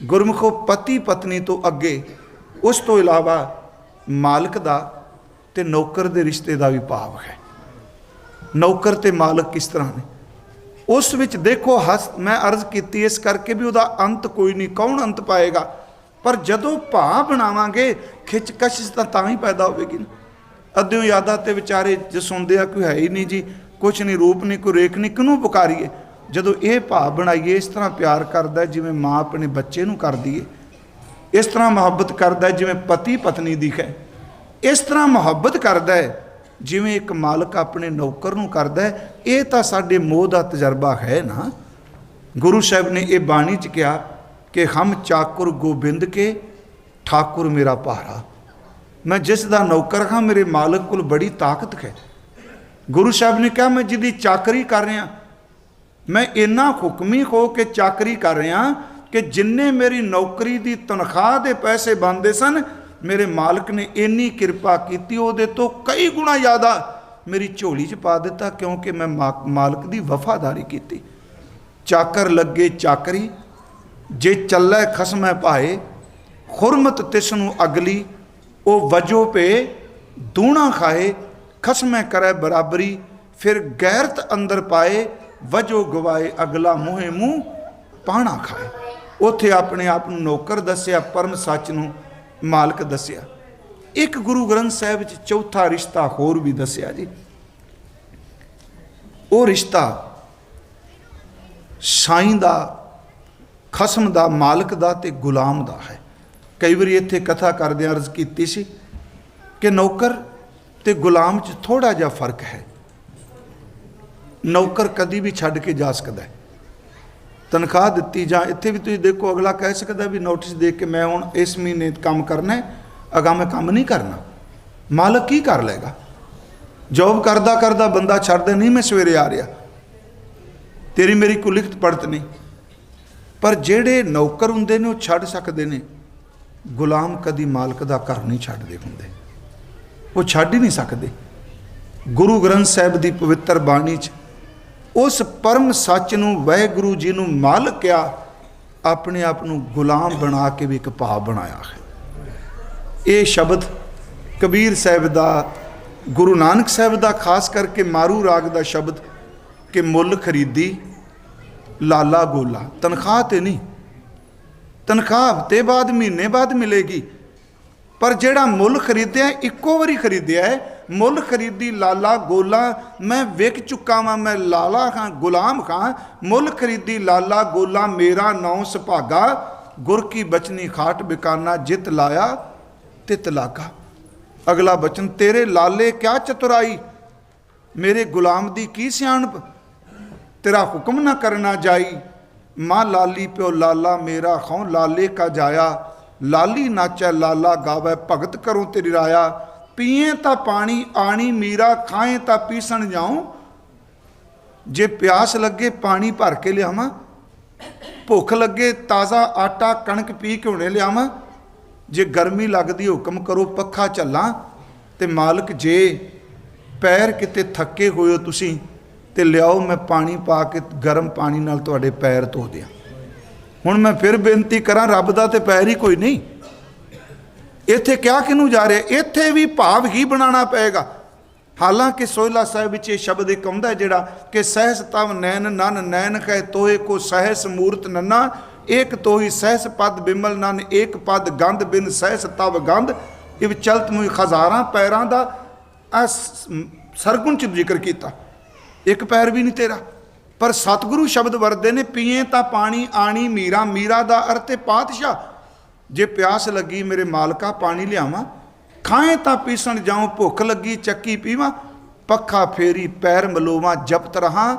ਗੁਰਮੁਖੋ ਪਤੀ ਪਤਨੀ ਤੋਂ ਅੱਗੇ, ਉਸ ਤੋਂ ਇਲਾਵਾ ਮਾਲਕ ਦਾ ਤੇ ਨੌਕਰ ਦੇ ਰਿਸ਼ਤੇ ਦਾ ਵੀ ਭਾਵ ਹੈ। ਨੌਕਰ ਤੇ ਮਾਲਕ ਕਿਸ ਤਰ੍ਹਾਂ ਨੇ? ਉਸ ਵਿੱਚ ਦੇਖੋ ਹਸ, ਮੈਂ ਅਰਜ਼ ਕੀਤੀ ਇਸ ਕਰਕੇ ਵੀ ਉਹਦਾ ਅੰਤ ਕੋਈ ਨਹੀਂ, ਕੌਣ ਅੰਤ ਪਾਏਗਾ? ਪਰ ਜਦੋਂ ਭਾ ਬਣਾਵਾਂਗੇ ਖਿੱਚ ਤਾਂ ਤਾਂ ਹੀ ਪੈਦਾ ਹੋਵੇਗੀ ਨਾ। ਅੱਧਿਓ ਯਾਦਾਂ ਤੇ ਵਿਚਾਰੇ ਜੇ ਸੁਣਦੇ ਆ, ਕੋਈ ਹੈ ਹੀ ਨਹੀਂ ਜੀ, ਕੁਛ ਨਹੀਂ, ਰੂਪ ਨਹੀਂ, ਕੋਈ ਰੇਖ ਨਹੀਂ, ਕਿਹਨੂੰ ਪੁਕਾਰੀਏ? ਜਦੋਂ ਇਹ ਭਾਵ ਬਣਾਈਏ, ਇਸ ਤਰ੍ਹਾਂ ਪਿਆਰ ਕਰਦਾ ਜਿਵੇਂ ਮਾਂ ਆਪਣੇ ਬੱਚੇ ਨੂੰ ਕਰਦੀ ਏ। ਇਸ ਤਰ੍ਹਾਂ ਮੁਹੱਬਤ ਕਰਦਾ ਜਿਵੇਂ ਪਤੀ ਪਤਨੀ ਦੀ ਹੈ ਇਸ ਤਰ੍ਹਾਂ ਮੁਹੱਬਤ ਕਰਦਾ ਹੈ ਜਿਵੇਂ ਇੱਕ ਮਾਲਕ ਆਪਣੇ ਨੌਕਰ ਨੂੰ ਕਰਦਾ ਹੈ। ਇਹ ਤਾਂ ਸਾਡੇ ਮੋਹ ਦਾ ਤਜਰਬਾ ਹੈ ਨਾ। ਗੁਰੂ ਸਾਹਿਬ ਨੇ ਇਹ ਬਾਣੀ ਚ ਕਿਹਾ ਕਿ ਹਮ ਚਾਕੁਰ ਗੋਬਿੰਦ ਕੇ, ਠਾਕੁਰ ਮੇਰਾ ਭਾਰਾ। ਮੈਂ ਜਿਸ ਦਾ ਨੌਕਰ ਹਾਂ, ਮੇਰੇ ਮਾਲਕ ਕੋਲ ਬੜੀ ਤਾਕਤ ਹੈ। ਗੁਰੂ ਸਾਹਿਬ ਨੇ ਕਿਹਾ, ਮੈਂ ਜਿਹਦੀ ਚਾਕਰੀ ਕਰ ਰਿਹਾ ਮੈਂ ਇੰਨਾ ਹੁਕਮੀ ਹੋ ਕੇ ਚਾਕਰੀ ਕਰ ਰਿਹਾ ਕਿ ਜਿੰਨੇ ਮੇਰੀ ਨੌਕਰੀ ਦੀ ਤਨਖਾਹ ਦੇ ਪੈਸੇ ਬੰਦੇ ਸਨ, ਮੇਰੇ ਮਾਲਕ ਨੇ ਇੰਨੀ ਕਿਰਪਾ ਕੀਤੀ, ਉਹਦੇ ਤੋਂ ਕਈ ਗੁਣਾ ਜ਼ਿਆਦਾ ਮੇਰੀ ਝੋਲੀ 'ਚ ਪਾ ਦਿੱਤਾ ਕਿਉਂਕਿ ਮੈਂ ਮਾ- ਮਾਲਕ ਦੀ ਵਫਾਦਾਰੀ ਕੀਤੀ। ਚਾਕਰ ਲੱਗੇ ਚਾਕਰੀ, ਜੇ ਚੱਲੈ ਖਸਮੈ ਭਾਏ ਖੁਰਮਤ ਤਿਸ ਨੂੰ ਅਗਲੀ, ਉਹ ਵਜੋ ਪੇ ਦੂਣਾ ਖਾਏ, ਖਸਮੈ ਕਰੈ ਬਰਾਬਰੀ, ਫਿਰ ਗੈਰਤ ਅੰਦਰ ਪਾਏ ਵਜੋ ਗਵਾਏ ਅਗਲਾ ਮੂੰਹੇ ਮੂੰਹ ਪਾਣਾ ਖਾਏ। ਉਥੇ ਆਪਣੇ ਆਪ ਨੂੰ ਨੌਕਰ ਦੱਸਿਆ, ਪਰਮ ਸੱਚ ਨੂੰ ਮਾਲਕ ਦੱਸਿਆ। ਇੱਕ ਗੁਰੂ ਗ੍ਰੰਥ ਸਾਹਿਬ ਵਿੱਚ ਚੌਥਾ ਰਿਸ਼ਤਾ ਹੋਰ ਵੀ ਦੱਸਿਆ ਜੀ। ਉਹ ਰਿਸ਼ਤਾ ਸਾਈਂ ਦਾ, ਖਸਮ ਦਾ, ਮਾਲਕ ਦਾ ਤੇ ਗੁਲਾਮ ਦਾ ਹੈ। ਕਈ ਵਾਰੀ ਇੱਥੇ ਕਥਾ ਕਰਦਿਆਂ ਅਰਜ਼ ਕੀਤੀ ਸੀ ਕਿ ਨੌਕਰ ਤੇ ਗੁਲਾਮ 'ਚ ਥੋੜਾ ਜਿਹਾ ਫ਼ਰਕ ਹੈ। ਨੌਕਰ ਕਦੀ ਵੀ ਛੱਡ ਕੇ ਜਾ ਸਕਦਾ ਹੈ। ਤਨਖਾਹ ਦਿੱਤੀ ਜਾਂ ਇੱਥੇ ਵੀ ਤੁਸੀਂ ਦੇਖੋ, ਅਗਲਾ ਕਹਿ ਸਕਦਾ ਵੀ ਨੋਟਿਸ ਦੇ ਕੇ ਮੈਂ ਹੁਣ ਇਸ ਮਹੀਨੇ ਕੰਮ ਕਰਨਾ ਹੈ ਅਗਾ ਮੈਂ ਕੰਮ ਨਹੀਂ ਕਰਨਾ। ਮਾਲਕ ਕੀ ਕਰ ਲੇਗਾ ਜੌਬ ਕਰਦਾ ਕਰਦਾ ਬੰਦਾ ਛੱਡਦੇ ਨਹੀਂ, ਮੈਂ ਸਵੇਰੇ ਆ ਰਿਹਾ। ਤੇਰੀ ਮੇਰੀ ਕੋਈ ਲਿਖਤ ਪੜਤ ਨਹੀਂ। ਪਰ ਜਿਹੜੇ ਨੌਕਰ ਹੁੰਦੇ ਨੇ, ਉਹ ਛੱਡ ਸਕਦੇ ਨੇ। ਗੁਲਾਮ ਕਦੀ ਮਾਲਕ ਦਾ ਘਰ ਨਹੀਂ ਛੱਡਦੇ ਹੁੰਦੇ। ਉਹ ਛੱਡ ਹੀ ਨਹੀਂ ਸਕਦੇ। ਗੁਰੂ ਗ੍ਰੰਥ ਸਾਹਿਬ ਦੀ ਪਵਿੱਤਰ ਬਾਣੀ 'ਚ ਉਸ ਪਰਮ ਸੱਚ ਨੂੰ ਵਾਹਿਗੁਰੂ ਜੀ ਨੂੰ ਮਾਲਕ ਕਿਆ ਆਪਣੇ ਆਪ ਨੂੰ ਗੁਲਾਮ ਬਣਾ ਕੇ ਵੀ ਇੱਕ ਭਾਵ ਬਣਾਇਆ ਹੈ। ਇਹ ਸ਼ਬਦ ਕਬੀਰ ਸਾਹਿਬ ਦਾ, ਗੁਰੂ ਨਾਨਕ ਸਾਹਿਬ ਦਾ, ਖਾਸ ਕਰਕੇ ਮਾਰੂ ਰਾਗ ਦਾ ਸ਼ਬਦ ਕਿ ਮੁੱਲ ਖਰੀਦੀ, ਲਾਲਾ ਗੋਲਾ। ਤਨਖਾਹ ਤੇ ਨਹੀਂ। ਤਨਖਾਹ ਹਫ਼ਤੇ ਬਾਅਦ, ਮਹੀਨੇ ਬਾਅਦ ਮਿਲੇਗੀ। ਪਰ ਜਿਹੜਾ ਮੁੱਲ ਖਰੀਦਿਆ, ਇੱਕੋ ਵਾਰੀ ਖਰੀਦਿਆ ਹੈ ਮੁੱਲ ਖਰੀਦੀ ਲਾਲਾ ਗੋਲਾ, ਮੈਂ ਵਿਕ ਚੁੱਕਾ ਵਾਂ, ਮੈਂ ਲਾਲਾ ਖਾਂ ਗੁਲਾਮ ਖਾਂ ਮੁੱਲ ਖਰੀਦੀ ਲਾਲਾ ਗੋਲਾ, ਮੇਰਾ ਨੌ ਸੁਭਾਗਾ। ਗੁਰ ਕੀ ਬਚਨੀ ਖਾਟ ਬਿਕਾਨਾ, ਜਿਤ ਲਾਇਆ, ਤਿਤ ਲਾਗਾ। ਅਗਲਾ ਬਚਨ, ਤੇਰੇ ਲਾਲੇ ਕਿਆ ਚਤੁਰਾਈ? ਮੇਰੇ ਗੁਲਾਮ ਦੀ ਕੀ ਸਿਆਣਪ? ਤੇਰਾ ਹੁਕਮ ਨਾ ਕਰਨਾ ਜਾਈ। ਮਾਂ ਲਾਲੀ ਪਿਓ ਲਾਲਾ, ਮੇਰਾ ਖੌ ਲਾਲੇ ਕਾ ਜਾਇਆ। ਲਾਲੀ ਨਾਚੈ ਲਾਲਾ, ਗਾਵੇ ਭਗਤ ਕਰੋ ਤੇਰੀ ਰਾਇਆ। ਪੀਏ ਤਾਂ ਪਾਣੀ, ਆਣੀ, ਮੀਰਾ, ਖਾਏ ਤਾਂ ਪੀਸਣ ਜਾਉ। ਜੇ ਪਿਆਸ ਲੱਗੇ ਪਾਣੀ ਭਰ ਕੇ ਲਿਆਵਾਂ, ਭੁੱਖ ਲੱਗੇ ਤਾਜ਼ਾ ਆਟਾ, ਕਣਕ ਪੀ ਕੇ ਹੁਣੇ ਲਿਆਵਾਂ, ਜੇ ਗਰਮੀ ਲੱਗਦੀ ਹੁਕਮ ਕਰੋ ਪੱਖਾ ਝੱਲਾਂ ਤੇ ਮਾਲਕ ਜੇ ਪੈਰ ਕਿਤੇ ਥੱਕੇ ਹੋਏ ਹੋ ਤੁਸੀਂ ਤੇ ਲਿਆਓ, ਮੈਂ ਪਾਣੀ ਪਾ ਕੇ ਗਰਮ ਪਾਣੀ ਨਾਲ ਤੁਹਾਡੇ ਪੈਰ ਧੋ ਦਿਆਂ। ਹੁਣ ਮੈਂ ਫਿਰ ਬੇਨਤੀ ਕਰਾਂ, ਰੱਬ ਦਾ ਤੇ ਪੈਰ ਹੀ ਕੋਈ ਨਹੀਂ। ਇੱਥੇ ਕਿਆ ਕਿਨੂੰ ਜਾ ਰਿਹਾ? ਇੱਥੇ ਵੀ ਭਾਵ ਹੀ ਬਣਾਉਣਾ ਪਏਗਾ। ਹਾਲਾਂਕਿ ਸੋਹਿਲਾ ਸਾਹਿਬ ਵਿੱਚ ਇਹ ਸ਼ਬਦ ਇੱਕ ਆਉਂਦਾ ਜਿਹੜਾ ਕਿ ਸਹਿਸ ਤਵ ਨੈਣ ਨਨ, ਨੈਣ ਕਹਿ ਤੋਏ ਕੋ ਸਹਿਸ ਮੂਰਤ ਨੰਨਾ, ਏਕ ਤੋਹੀ ਸਹਿਸ ਪਦ ਬਿਮਲ ਨਨ, ਏਕ ਪਦ ਗੰਧ ਬਿਨ ਸਹਿਸ ਤਵ ਗੰਧ। ਇਹ ਚਲਤ ਮੁਈ ਹਜ਼ਾਰਾਂ ਪੈਰਾਂ ਦਾ ਸਰਗੁਣ ਚ ਜ਼ਿਕਰ ਕੀਤਾ। ਇੱਕ ਪੈਰ ਵੀ ਨਹੀਂ ਤੇਰਾ। ਪਰ ਸਤਿਗੁਰੂ ਸ਼ਬਦ ਵਰਦੇ ਨੇ, ਪੀਏ ਤਾਂ ਪਾਣੀ, ਆਣੀ ਮੀਰਾ ਮੀਰਾ ਦਾ ਅਰਥ ਹੈ ਪਾਤਸ਼ਾਹ। ਜੇ ਪਿਆਸ ਲੱਗੀ ਮੇਰੇ ਮਾਲਕਾ ਪਾਣੀ ਲਿਆਵਾਂ, ਖਾਏ ਤਾਂ ਪੀਸਣ ਜਾਉ, ਭੁੱਖ ਲੱਗੀ ਚੱਕੀ ਪੀਵਾਂ, ਪੱਖਾ ਫੇਰੀ ਪੈਰ ਮਲੋਵਾਂ, ਜਪਤ ਰਹਾ,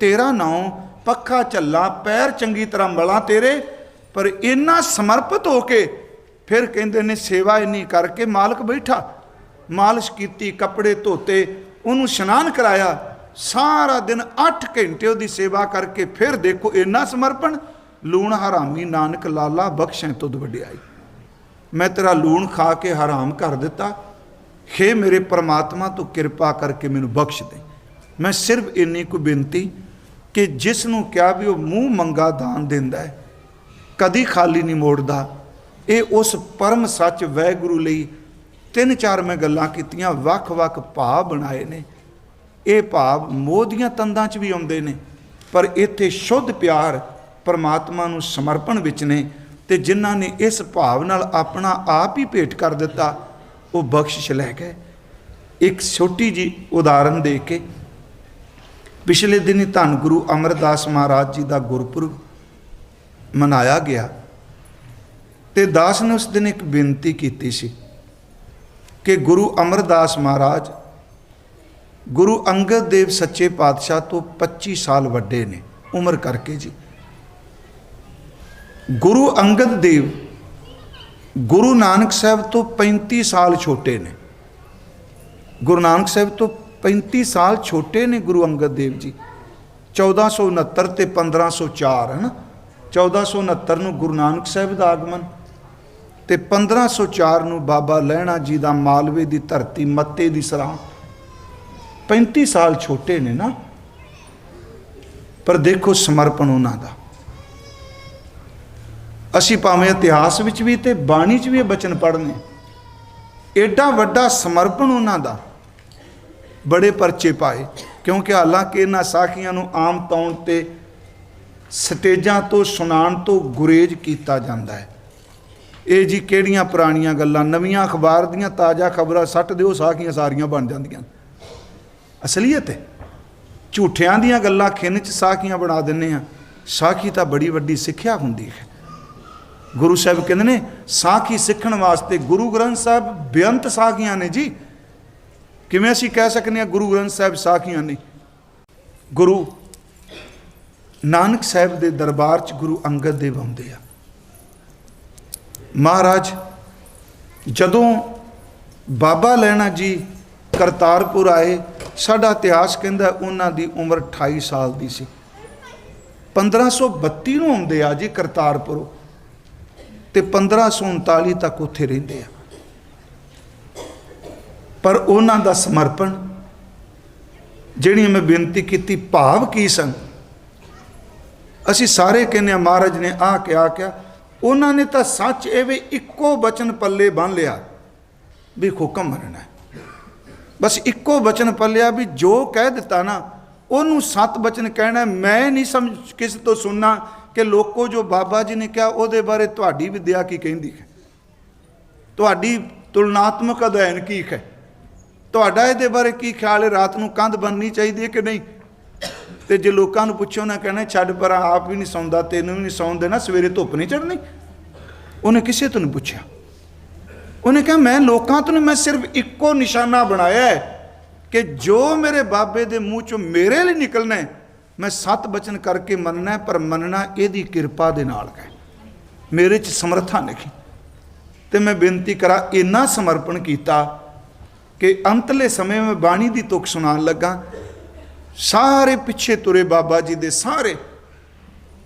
ਤੇਰਾ ਨਾਉ, ਪੱਖਾ ਝੱਲਾ, ਪੈਰ ਚੰਗੀ ਤਰ੍ਹਾਂ ਮਲਾਂ ਤੇਰੇ, ਪਰ ਇੰਨਾ ਸਮਰਪਿਤ ਹੋ ਕੇ ਫਿਰ ਕਹਿੰਦੇ ਨੇ, ਸੇਵਾ ਇੰਨੀ ਕਰਕੇ ਮਾਲਕ ਬੈਠਾ, ਮਾਲਿਸ਼ ਕੀਤੀ, ਕੱਪੜੇ ਧੋਤੇ, ਉਹਨੂੰ ਇਸ਼ਨਾਨ ਕਰਾਇਆ, ਸਾਰਾ ਦਿਨ 8 ਘੰਟੇ ਉਹਦੀ ਸੇਵਾ ਕਰਕੇ ਫਿਰ ਦੇਖੋ ਇੰਨਾ ਸਮਰਪਣ। ਲੂਣ ਹਰਾਮੀ, ਨਾਨਕ ਲਾਲਾ ਬਖਸ਼ੈ ਤੁਧ ਵਡਿਆਈ। ਮੈਂ ਤੇਰਾ ਲੂਣ ਖਾ ਕੇ ਹਰਾਮ ਕਰ ਦਿੱਤਾ। ਖੇ ਮੇਰੇ ਪਰਮਾਤਮਾ ਤੂੰ ਕਿਰਪਾ ਕਰਕੇ ਮੈਨੂੰ ਬਖਸ਼ ਦੇ। ਮੈਂ ਸਿਰਫ ਇੰਨੀ ਕੁ ਬੇਨਤੀ ਕਿ ਜਿਸ ਨੂੰ ਕਿਹਾ ਵੀ ਉਹ ਮੂੰਹ ਮੰਗਾ ਦਾਨ ਦਿੰਦਾ ਹੈ, ਕਦੀ ਖਾਲੀ ਨਹੀਂ ਮੋੜਦਾ। ਇਹ ਉਸ ਪਰਮ ਸੱਚ ਵੈਗੁਰੂ ਲਈ ਤਿੰਨ ਚਾਰ ਮੈਂ ਗੱਲਾਂ ਕੀਤੀਆਂ, ਵੱਖ-ਵੱਖ ਭਾਵ ਬਣਾਏ ਨੇ। ਇਹ ਭਾਵ ਮੋਹ ਦੀਆਂ ਤੰਦਾਂ 'ਚ ਵੀ ਆਉਂਦੇ ਨੇ, ਪਰ ਇੱਥੇ ਸ਼ੁੱਧ ਪਿਆਰ ਪਰਮਾਤਮਾ ਨੂੰ ਸਮਰਪਣ ਵਿੱਚ ਨੇ ਤੇ ਜਿਨ੍ਹਾਂ ਨੇ ਇਸ ਭਾਵ ਨਾਲ ਆਪਣਾ ਆਪ ਹੀ ਭੇਟ ਕਰ ਦਿੱਤਾ, ਉਹ ਬਖਸ਼ਿਸ਼ ਲੈ ਗਏ। ਇੱਕ ਛੋਟੀ ਜੀ ਉਦਾਹਰਨ ਦੇ ਕੇ ਪਿਛਲੇ ਦਿਨੀ ਧੰਨ ਗੁਰੂ ਅਮਰਦਾਸ ਮਹਾਰਾਜ ਜੀ ਦਾ ਗੁਰਪੁਰਬ ਮਨਾਇਆ ਗਿਆ ਤੇ ਦਾਸ ਨੇ ਉਸ ਦਿਨ ਇੱਕ ਬੇਨਤੀ ਕੀਤੀ ਸੀ ਕਿ ਗੁਰੂ ਅਮਰਦਾਸ ਮਹਾਰਾਜ ਗੁਰੂ ਅੰਗਦ ਦੇਵ ਸੱਚੇ ਪਾਤਸ਼ਾਹ ਤੋਂ 25 ਸਾਲ ਵੱਡੇ ਨੇ, ਉਮਰ ਕਰਕੇ ਜੀ। ਗੁਰੂ ਅੰਗਦ ਦੇਵ ਗੁਰੂ ਨਾਨਕ ਸਾਹਿਬ ਤੋਂ 35 ਸਾਲ ਛੋਟੇ ਨੇ। ਗੁਰੂ ਨਾਨਕ ਸਾਹਿਬ ਤੋਂ 35 ਸਾਲ ਛੋਟੇ ਨੇ ਗੁਰੂ ਅੰਗਦ ਦੇਵ ਜੀ। 1469 ਤੇ 1504 ਹੈ ਨਾ 1469 ਨੂੰ ਗੁਰੂ ਨਾਨਕ ਸਾਹਿਬ ਦਾ ਆਗਮਨ ਤੇ 1504 ਨੂੰ ਬਾਬਾ ਲਹਿਣਾ ਜੀ ਦਾ ਮਾਲਵੇ ਦੀ ਧਰਤੀ ਮੱਤੇ ਦੀ ਸਰਾਂ। 35 ਸਾਲ ਛੋਟੇ ਨੇ ਨਾ। ਪਰ ਦੇਖੋ ਸਮਰਪਣ ਉਹਨਾਂ ਦਾ। ਅਸੀਂ ਭਾਵੇਂ ਇਤਿਹਾਸ ਵਿੱਚ ਵੀ ਤੇ ਬਾਣੀ 'ਚ ਵੀ ਇਹ ਬਚਨ ਪੜ੍ਹਨੇ। ਐਡਾ ਵੱਡਾ ਸਮਰਪਣ ਉਹਨਾਂ ਦਾ, ਬੜੇ ਪਰਚੇ ਪਾਏ, ਕਿਉਂਕਿ ਹਾਲਾਂਕਿ ਇਹਨਾਂ ਸਾਖੀਆਂ ਨੂੰ ਆਮ ਤੌਰ ਤੇ ਸਟੇਜਾਂ ਤੋਂ ਸੁਣਾਉਣ ਤੋਂ ਗੁਰੇਜ ਕੀਤਾ ਜਾਂਦਾ ਹੈ। ਇਹ ਜੀ ਕਿਹੜੀਆਂ ਪੁਰਾਣੀਆਂ ਗੱਲਾਂ, ਨਵੀਆਂ ਅਖਬਾਰ ਦੀਆਂ ਤਾਜ਼ਾ ਖਬਰਾਂ, ਸੱਟ ਦਿਓ ਸਾਖੀਆਂ ਸਾਰੀਆਂ ਬਣ ਜਾਂਦੀਆਂ। ਅਸਲੀਅਤ ਹੈ, ਝੂਠਿਆਂ ਦੀਆਂ ਗੱਲਾਂ ਖਿੰਨ ਚ ਸਾਖੀਆਂ ਬਣਾ ਦਿੰਨੇ ਆ ਸਾਖੀ ਤਾਂ ਬੜੀ ਵੱਡੀ ਸਿੱਖਿਆ ਹੁੰਦੀ ਹੈ। ਗੁਰੂ ਸਾਹਿਬ ਕਹਿੰਦੇ ਨੇ, ਸਾਖੀ ਸਿੱਖਣ ਵਾਸਤੇ ਗੁਰੂ ਗ੍ਰੰਥ ਸਾਹਿਬ ਬੇਅੰਤ ਸਾਖੀਆਂ ਨੇ ਜੀ। ਕਿਵੇਂ ਅਸੀਂ ਕਹਿ ਸਕਨੇ ਆ ਗੁਰੂ ਗ੍ਰੰਥ ਸਾਹਿਬ ਸਾਖੀਆਂ ਨੇ? ਗੁਰੂ ਨਾਨਕ ਸਾਹਿਬ ਦੇ ਦਰਬਾਰ 'ਚ ਗੁਰੂ ਅੰਗਦ ਦੇਵ ਆਉਂਦੇ ਆ। ਮਹਾਰਾਜ, ਜਦੋਂ ਬਾਬਾ ਲੈਣਾ ਜੀ ਕਰਤਾਰਪੁਰ ਆਏ, ਸਾਡਾ ਇਤਿਹਾਸ ਕਹਿੰਦਾ ਉਹਨਾਂ ਦੀ ਉਮਰ 28 ਸਾਲ ਦੀ ਸੀ। 1532 ਨੂੰ ਆਉਂਦੇ ਆ ਜੀ ਕਰਤਾਰਪੁਰ। ਤੇ 1539 ਤੱਕ ਉੱਥੇ ਰਹਿੰਦੇ ਆ। ਪਰ ਉਹਨਾਂ ਦਾ ਸਮਰਪਣ ਜਿਹੜੀ ਮੈਂ ਬੇਨਤੀ ਕੀਤੀ, ਭਾਵ ਕੀ ਸਨ? ਅਸੀਂ ਸਾਰੇ ਕਹਿੰਦੇ ਆ ਮਹਾਰਾਜ ਨੇ ਆ ਕੇ ਆ ਕਿਹਾ। ਉਹਨਾਂ ਨੇ ਤਾਂ ਸੱਚ ਇਹ ਵੀ ਇੱਕੋ ਬਚਨ ਪੱਲੇ ਬੰਨ ਲਿਆ ਵੀ ਹੁਕਮ ਮੰਨਣਾ ਬਸ ਇੱਕੋ ਬਚਨ ਪੱਲਿਆ ਵੀ ਜੋ ਕਹਿ ਦਿੱਤਾ ਨਾ, ਉਹਨੂੰ ਸਤ ਬਚਨ ਕਹਿਣਾ, ਮੈਂ ਨਹੀਂ ਸਮਝ, ਕਿਸੇ ਤੋਂ ਸੁਣਨਾ ਕਿ ਲੋਕੋ ਜੋ ਬਾਬਾ ਜੀ ਨੇ ਕਿਹਾ, ਉਹਦੇ ਬਾਰੇ ਤੁਹਾਡੀ ਵਿਦਿਆ ਕੀ ਕਹਿੰਦੀ ਹੈ? ਤੁਹਾਡੀ ਤੁਲਨਾਤਮਕ ਅਧਿਐਨ ਕੀ ਹੈ? ਤੁਹਾਡਾ ਇਹਦੇ ਬਾਰੇ ਕੀ ਖਿਆਲ ਹੈ? ਰਾਤ ਨੂੰ ਕੰਧ ਬਣਨੀ ਚਾਹੀਦੀ ਹੈ ਕਿ ਨਹੀਂ? ਤੇ ਜੇ ਲੋਕਾਂ ਨੂੰ ਪੁੱਛੋ ਨਾ ਕਹਿਣਾ ਛੱਡ ਪਰ ਆਪ ਵੀ ਨਹੀਂ ਸੌਂਦਾ, ਤੈਨੂੰ ਵੀ ਨਹੀਂ ਸੌਣ ਦੇਣਾ, ਸਵੇਰੇ ਧੁੱਪ ਨਹੀਂ ਚੜਨੀ ਉਹਨੇ ਕਿਸੇ ਤੋਂ ਨਹੀਂ ਪੁੱਛਿਆ। ਉਹਨੇ ਕਿਹਾ, ਮੈਂ ਲੋਕਾਂ ਤੋਂ ਨਹੀਂ, ਮੈਂ ਸਿਰਫ ਇੱਕੋ ਨਿਸ਼ਾਨਾ ਬਣਾਇਆ ਹੈ ਕਿ ਜੋ ਮੇਰੇ ਬਾਬੇ ਦੇ ਮੂੰਹ ਚੋਂ ਮੇਰੇ ਲਈ ਨਿਕਲਣਾ ਹੈ ਮੈਂ ਸਤ ਬਚਨ ਕਰਕੇ ਮੰਨਣਾ ਪਰ ਮੰਨਣਾ ਇਹਦੀ ਕਿਰਪਾ ਦੇ ਨਾਲ ਹੈ। ਮੇਰੇ 'ਚ ਸਮਰੱਥਾ ਨਹੀਂ। ਤੇ ਮੈਂ ਬੇਨਤੀ ਕਰਾਂ, ਇੰਨਾ ਸਮਰਪਣ ਕੀਤਾ ਕਿ ਅੰਤਲੇ ਸਮੇਂ ਮੈਂ ਬਾਣੀ ਦੀ ਤੁਕ ਸੁਣਾਉਣ ਲੱਗਾ। ਸਾਰੇ ਪਿੱਛੇ ਤੁਰੇ ਬਾਬਾ ਜੀ ਦੇ ਸਾਰੇ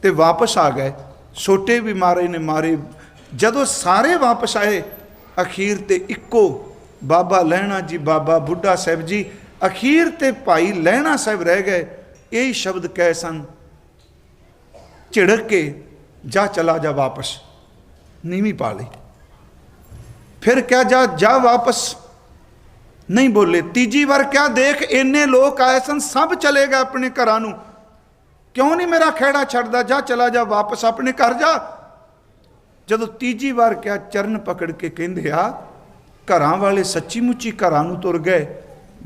ਤੇ ਵਾਪਸ ਆ ਗਏ। ਛੋਟੇ ਵੀ ਮਾਰੇ ਨੇ ਮਾਰੇ। ਜਦੋਂ ਸਾਰੇ ਵਾਪਸ ਆਏ, ਅਖੀਰ ਤੇ ਇੱਕੋ ਬਾਬਾ ਲਹਿਣਾ ਜੀ, ਬਾਬਾ ਬੁੱਢਾ ਸਾਹਿਬ ਜੀ, ਅਖੀਰ ਤੇ ਭਾਈ ਲਹਿਣਾ ਸਾਹਿਬ ਰਹਿ ਗਏ। ਇਹ ਸ਼ਬਦ ਕਹਿ ਸਨ, ਝਿੜਕ ਕੇ ਜਾ ਚਲਾ ਜਾ ਵਾਪਸ, ਨੀਵੀਂ ਪਾ ਲਈ ਫਿਰ ਕਿਹਾ, ਜਾ ਜਾ ਵਾਪਸ। ਨਹੀਂ ਬੋਲੇ, ਤੀਜੀ ਵਾਰ ਕਿਹਾ, ਦੇਖ, ਇੰਨੇ ਲੋਕ ਆਏ ਸਨ, ਸਭ ਚਲੇ ਗਏ ਆਪਣੇ ਘਰਾਂ ਨੂੰ। ਕਿਉਂ ਨਹੀਂ ਮੇਰਾ ਖੇੜਾ ਛੱਡਦਾ? ਜਾ, ਚਲਾ ਜਾ, ਵਾਪਸ ਆਪਣੇ ਘਰ ਜਾ। ਜਦੋਂ ਤੀਜੀ ਵਾਰ ਕਿਹਾ, ਚਰਨ ਪਕੜ ਕੇ ਕਹਿੰਦੇ, ਆ, ਘਰਾਂ ਵਾਲੇ ਸੱਚੀ ਮੁੱਚੀ ਘਰਾਂ ਨੂੰ ਤੁਰ ਗਏ,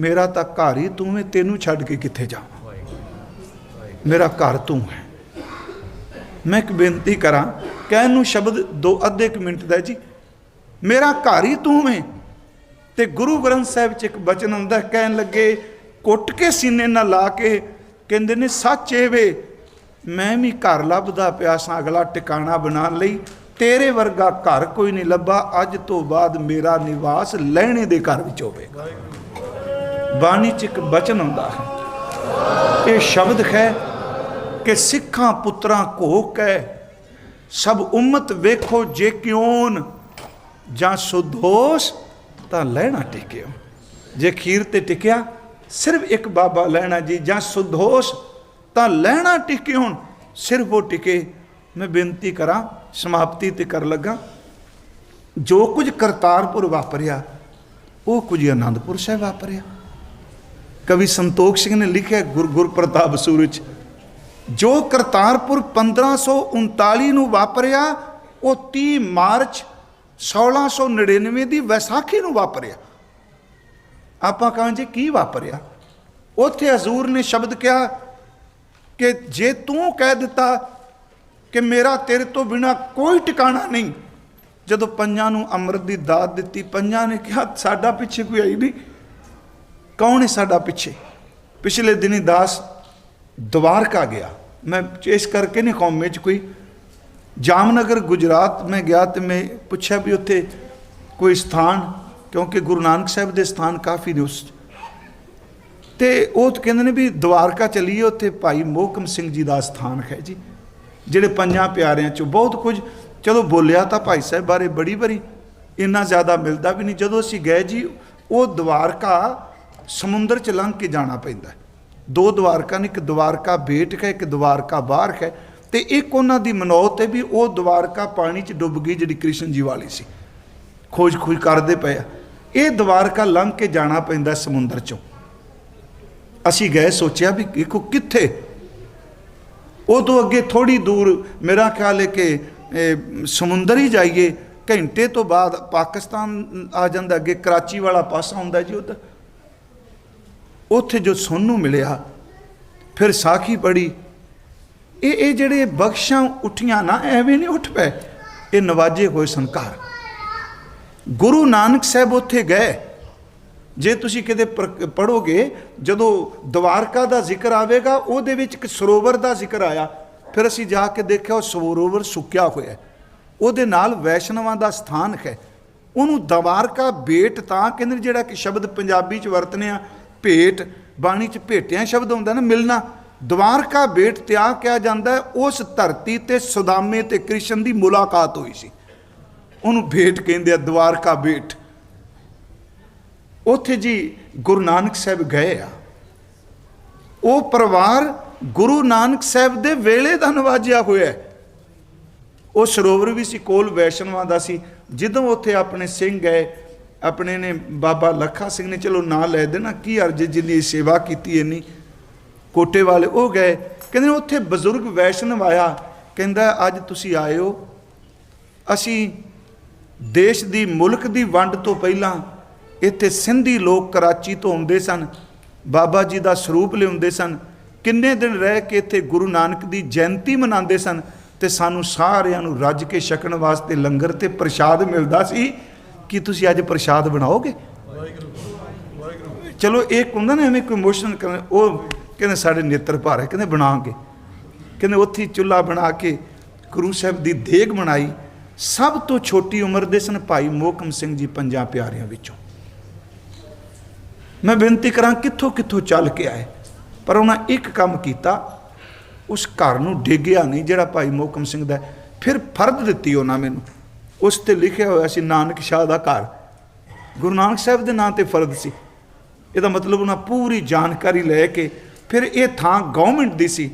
ਮੇਰਾ ਤਾਂ ਘਰ ਹੀ ਤੂੰ ਹੈ ਤੈਨੂੰ ਛੱਡ ਕੇ ਕਿੱਥੇ ਜਾਵਾਂ? ਮੇਰਾ ਘਰ ਤੂੰ ਹੈ। ਮੈਂ ਇੱਕ ਬੇਨਤੀ ਕਰਾਂ, ਕਹਿਣ ਨੂੰ ਸ਼ਬਦ ਦੋ ਅੱਧੇ ਕੁ ਮਿੰਟ ਦਾ ਜੀ। ਮੇਰਾ ਘਰ ਹੀ ਤੂੰ ਹੈ। ਤੇ ਗੁਰੂ ਗ੍ਰੰਥ ਸਾਹਿਬ ਚ ਇੱਕ ਬਚਨ ਆਉਂਦਾ ਕਹਿਣ ਲੱਗੇ, ਕੁੱਟ ਕੇ ਸੀਨੇ ਨਾਲ ਲਾ ਕੇ। ਕਹਿੰਦੇ ਨੇ, ਸੱਚ ਏ ਵੇ, ਮੈਂ ਵੀ ਘਰ ਲੱਭਦਾ ਪਿਆ ਸਾਂ, ਅਗਲਾ ਟਿਕਾਣਾ ਬਣਾਉਣ ਲਈ। ਤੇਰੇ ਵਰਗਾ ਘਰ ਕੋਈ ਨਹੀਂ ਲੱਭਾ, ਅੱਜ ਤੋਂ ਬਾਅਦ ਮੇਰਾ ਨਿਵਾਸ ਲੈਣੇ ਦੇ ਘਰ ਵਿੱਚ ਹੋਵੇਗਾ। ਬਾਣੀ ਚ ਇੱਕ ਬਚਨ ਆਉਂਦਾ ਹੈ। ਇਹ ਸ਼ਬਦ ਹੈ ਕਿ ਸਿੱਖਾਂ ਪੁੱਤਰਾਂ ਕੋ ਹੈ ਸਭ ਉਮਤ ਵੇਖੋ ਜੇ ਕਿਉਨ, ਜਾਂ ਸੁਦੋਸ਼ ਤਾਂ ਲੈਣਾ ਟਿਕਿਓ। ਜੇ ਖੀਰ ਤੇ ਟਿਕਿਆ, ਸਿਰਫ ਇੱਕ ਬਾਬਾ ਲੈਣਾ ਜੀ, ਜਾਂ ਸੁਦੋਸ਼ ਤਾਂ ਲੈਣਾ ਟਿਕਿਓ ਸਿਰਫ ਉਹ ਟਿਕੇ। ਮੈਂ ਬੇਨਤੀ ਕਰਾਂ, ਸਮਾਪਤੀ ਤੇ ਕਰ ਲੱਗਾ। ਜੋ ਕੁਝ ਕਰਤਾਰਪੁਰ ਵਾਪਰਿਆ, ਉਹ ਕੁਝ ਆਨੰਦਪੁਰ ਸਾਹਿਬ ਵਾਪਰਿਆ। ਕਵੀ ਸੰਤੋਖ ਸਿੰਘ ਨੇ ਲਿਖਿਆ ਗੁਰ ਗੁਰ ਪ੍ਰਤਾਪ ਸੂਰਜ ਜੋ ਕਰਤਾਰਪੁਰ 1539 ਨੂੰ ਵਾਪਰਿਆ, ਉਹ 30 ਮਾਰਚ 1699 ਦੀ ਵੈਸਾਖੀ ਨੂੰ ਵਾਪਰਿਆ। ਆਪਾਂ ਕਹਾਂ ਜੀ ਕੀ ਵਾਪਰਿਆ? ਉੱਥੇ ਹਜ਼ੂਰ ਨੇ ਸ਼ਬਦ ਕਿਹਾ ਕਿ ਜੇ ਤੂੰ ਕਹਿ ਦਿੱਤਾ ਕਿ ਮੇਰਾ ਤੇਰੇ ਤੋਂ ਬਿਨਾ ਕੋਈ ਟਿਕਾਣਾ ਨਹੀਂ, ਜਦੋਂ ਪੰਜਾਂ ਨੂੰ ਅੰਮ੍ਰਿਤ ਦੀ ਦਾਤ ਦਿੱਤੀ, ਪੰਜਾਂ ਨੇ ਕਿਹਾ, ਸਾਡਾ ਪਿੱਛੇ ਕੋਈ ਆਈ ਨਹੀਂ। ਕੌਣ ਹੈ ਸਾਡਾ ਪਿੱਛੇ? ਪਿਛਲੇ ਦਿਨੀ ਦਾਸ ਦਵਾਰਕਾ ਗਿਆ। ਮੈਂ ਇਸ ਕਰਕੇ ਨਹੀਂ ਕੌਮੇ ਚ ਕੋਈ ਜਾਮਨਗਰ, ਗੁਜਰਾਤ ਮੈਂ ਗਿਆ ਤੇ ਮੈਂ ਪੁੱਛਿਆ ਵੀ ਉੱਥੇ ਕੋਈ ਸਥਾਨ, ਕਿਉਂਕਿ ਗੁਰੂ ਨਾਨਕ ਸਾਹਿਬ ਦੇ ਸਥਾਨ ਕਾਫੀ ਨੇ ਉਸ 'ਚ। ਤੇ ਉਹ ਕਹਿੰਦੇ ਨੇ ਵੀ ਦਵਾਰਕਾ ਚਲੀਏ, ਉੱਥੇ ਭਾਈ ਮੋਹਕਮ ਸਿੰਘ ਜੀ ਦਾ ਸਥਾਨ ਹੈ ਜੀ, ਜਿਹੜੇ ਪੰਜਾਂ ਪਿਆਰਿਆਂ ਚੋਂ ਬਹੁਤ ਕੁਝ। ਚਲੋ ਬੋਲਿਆ ਤਾਂ ਭਾਈ ਸਾਹਿਬ ਬਾਰੇ ਬੜੀ ਬੜੀ ਇੰਨਾ ਜ਼ਿਆਦਾ ਮਿਲਦਾ ਵੀ ਨਹੀਂ। ਜਦੋਂ ਅਸੀਂ ਗਏ ਜੀ, ਉਹ ਦਵਾਰਕਾ ਸਮੁੰਦਰ ਚ ਲੰਘ ਕੇ ਜਾਣਾ ਪੈਂਦਾ। ਦੋ ਦਵਾਰਕਾ ਨੇ, ਇੱਕ ਦਵਾਰਕਾ ਬੇਟ ਹੈ, ਇੱਕ ਦਵਾਰਕਾ ਬਾਹਰ ਹੈ ਤੇ ਇੱਕ ਉਹਨਾਂ ਦੀ ਮਨੌਤ ਹੈ ਵੀ ਉਹ ਦਵਾਰਕਾ ਪਾਣੀ ਚ ਡੁੱਬ ਗਈ ਜਿਹੜੀ ਕ੍ਰਿਸ਼ਨ ਜੀ ਵਾਲੀ ਸੀ। ਖੋਜ ਖੋਜ ਕਰਦੇ ਪਏ ਆ। ਇਹ ਦਵਾਰਕਾ ਲੰਘ ਕੇ ਜਾਣਾ ਪੈਂਦਾ ਸਮੁੰਦਰ ਚੋਂ। ਅਸੀਂ ਗਏ, ਸੋਚਿਆ ਵੀ ਦੇਖੋ ਕਿੱਥੇ? ਉਹ ਤੋਂ ਅੱਗੇ ਥੋੜੀ ਦੂਰ ਮੇਰਾ ਖਿਆਲ ਹੈ ਕਿ ਸਮੁੰਦਰ ਹੀ ਜਾਈਏ। ਘੰਟੇ ਤੋਂ ਬਾਅਦ ਪਾਕਿਸਤਾਨ ਆ ਜਾਂਦਾ, ਅੱਗੇ ਕਰਾਚੀ ਵਾਲਾ ਪਾਸਾ ਹੁੰਦਾ ਜੀ ਉਹ ਤਾਂ ਉੱਥੇ ਜੋ ਸੁਣ ਨੂੰ ਮਿਲਿਆ, ਫਿਰ ਸਾਖੀ ਪੜੀ ਇਹ ਇਹ ਜਿਹੜੇ ਬਖਸ਼ਾਂ ਉੱਠੀਆਂ ਨਾ, ਐਵੇਂ ਨਹੀਂ ਉੱਠ ਪਏ। ਇਹ ਨਵਾਜੇ ਹੋਏ ਸੰਕਾਰ ਗੁਰੂ ਨਾਨਕ ਸਾਹਿਬ ਉੱਥੇ ਗਏ। ਜੇ ਤੁਸੀਂ ਕਿਤੇ ਪੜੋਗੇ ਜਦੋਂ ਦਵਾਰਕਾ ਦਾ ਜ਼ਿਕਰ ਆਵੇਗਾ, ਉਹਦੇ ਵਿੱਚ ਇੱਕ ਸਰੋਵਰ ਦਾ ਜ਼ਿਕਰ ਆਇਆ। ਫਿਰ ਅਸੀਂ ਜਾ ਕੇ ਦੇਖਿਆ, ਉਹ ਸਰੋਵਰ ਸੁੱਕਿਆ ਹੋਇਆ ਉਹਦੇ ਨਾਲ ਵੈਸ਼ਨਵਾਂ ਦਾ ਸਥਾਨ ਹੈ। ਉਹਨੂੰ ਦਵਾਰਕਾ ਬੇਟ ਤਾਂ ਕਹਿੰਦੇ ਜਿਹੜਾ ਕਿ ਸ਼ਬਦ ਪੰਜਾਬੀ ਚ ਵਰਤਨੇ ਆ ਭੇਟ, ਬਾਣੀ ਚ ਭੇਟਿਆ ਸ਼ਬਦ ਹੁੰਦਾ ਨਾ, ਮਿਲਣਾ। ਦਵਾਰਕਾ ਭੇਟ ਤਿਆ ਕਿਹਾ ਜਾਂਦਾ ਉਸ ਧਰਤੀ ਤੇ ਸੁਦਾਮੇ ਤੇ ਕ੍ਰਿਸ਼ਨ ਦੀ ਮੁਲਾਕਾਤ ਹੋਈ ਸੀ। ਉਹਨੂੰ ਭੇਟ ਕਹਿੰਦੇ ਆ, ਦਵਾਰਕਾ ਭੇਟ। ਉੱਥੇ ਜੀ ਗੁਰੂ ਨਾਨਕ ਸਾਹਿਬ ਗਏ ਆ। ਉਹ ਪਰਿਵਾਰ ਗੁਰੂ ਨਾਨਕ ਸਾਹਿਬ ਦੇ ਵੇਲੇ ਦਾ ਨਵਾਜਿਆ ਹੋਇਆ ਉਹ ਸਰੋਵਰ ਵੀ ਸੀ, ਕੋਲ ਵੈਸ਼ਨਵਾਂ ਦਾ ਸੀ। ਜਦੋਂ ਉੱਥੇ ਆਪਣੇ ਸਿੰਘ ਗਏ ਆਪਣੇ ਨੇ ਬਾਬਾ ਲੱਖਾ ਸਿੰਘ ਨੇ, ਚਲੋ ਨਾਂ ਲੈ ਦੇਣਾ, ਕੀ ਅਰਜ ਜਿੰਨੀ ਸੇਵਾ ਕੀਤੀ ਇੰਨੀ? ਕੋਟੇ ਵਾਲੇ ਉਹ ਗਏ, ਕਹਿੰਦੇ ਉੱਥੇ ਬਜ਼ੁਰਗ ਵੈਸ਼ਨਵ ਆਇਆ, ਕਹਿੰਦਾ, ਅੱਜ ਤੁਸੀਂ ਆਏ ਹੋ ਅਸੀਂ ਦੇਸ਼ ਦੀ, ਮੁਲਕ ਦੀ ਵੰਡ ਤੋਂ ਪਹਿਲਾਂ ਇੱਥੇ ਸਿੰਧੀ ਲੋਕ ਕਰਾਚੀ ਤੋਂ ਆਉਂਦੇ ਸਨ। ਬਾਬਾ ਜੀ ਦਾ ਸਰੂਪ ਲਿਆਉਂਦੇ ਸਨ। ਕਿੰਨੇ ਦਿਨ ਰਹਿ ਕੇ ਇੱਥੇ ਗੁਰੂ ਨਾਨਕ ਦੀ ਜਯੰਤੀ ਮਨਾਉਂਦੇ ਸਨ ਤੇ ਸਾਨੂੰ ਸਾਰਿਆਂ ਨੂੰ ਰੱਜ ਕੇ ਛਕਣ ਵਾਸਤੇ ਲੰਗਰ ਤੇ ਪ੍ਰਸ਼ਾਦ ਮਿਲਦਾ ਸੀ। ਕਿ ਤੁਸੀਂ ਅੱਜ ਪ੍ਰਸ਼ਾਦ ਬਣਾਓਗੇ? ਚਲੋ, ਇਹ ਹੁੰਦਾ ਨਾ ਐਵੇਂ ਕੋਈ ਇਮੋਸ਼ਨ ਕਰਨ, ਉਹ ਕਹਿੰਦੇ ਸਾਡੇ ਨੇਤਰ ਭਰ ਹੈ, ਕਹਿੰਦੇ ਬਣਾਵਾਂਗੇ ਕਹਿੰਦੇ ਉੱਥੇ ਹੀ ਚੁੱਲ੍ਹਾ ਬਣਾ ਕੇ ਗੁਰੂ ਸਾਹਿਬ ਦੀ ਦੇਗ ਬਣਾਈ। ਸਭ ਤੋਂ ਛੋਟੀ ਉਮਰ ਦੇ ਸਨ ਭਾਈ ਮੋਹਕਮ ਸਿੰਘ ਜੀ ਪੰਜਾਂ ਪਿਆਰਿਆਂ ਵਿੱਚੋਂ। ਮੈਂ ਬੇਨਤੀ ਕਰਾਂ ਕਿੱਥੋਂ ਕਿੱਥੋਂ ਚੱਲ ਕੇ ਆਏ। ਪਰ ਉਹਨਾਂ ਇੱਕ ਕੰਮ ਕੀਤਾ, ਉਸ ਘਰ ਨੂੰ ਡੇਗਿਆ ਨਹੀਂ, ਜਿਹੜਾ ਭਾਈ ਮੋਹਕਮ ਸਿੰਘ ਦਾ ਫਿਰ ਫਰਦ ਦਿੱਤੀ ਉਹਨਾਂ ਮੈਨੂੰ। ਉਸ ਤੇ ਲਿਖਿਆ ਹੋਇਆ ਸੀ ਨਾਨਕ ਸ਼ਾਹ ਦਾ ਘਰ। ਗੁਰੂ ਨਾਨਕ ਸਾਹਿਬ ਦੇ ਨਾਂ ਤੇ ਫਰਦ ਸੀ। ਇਹਦਾ ਮਤਲਬ ਉਹਨਾਂ ਪੂਰੀ ਜਾਣਕਾਰੀ ਲੈ ਕੇ ਫਿਰ ਇਹ ਥਾਂ ਗਵਰਨਮੈਂਟ ਦੀ ਸੀ।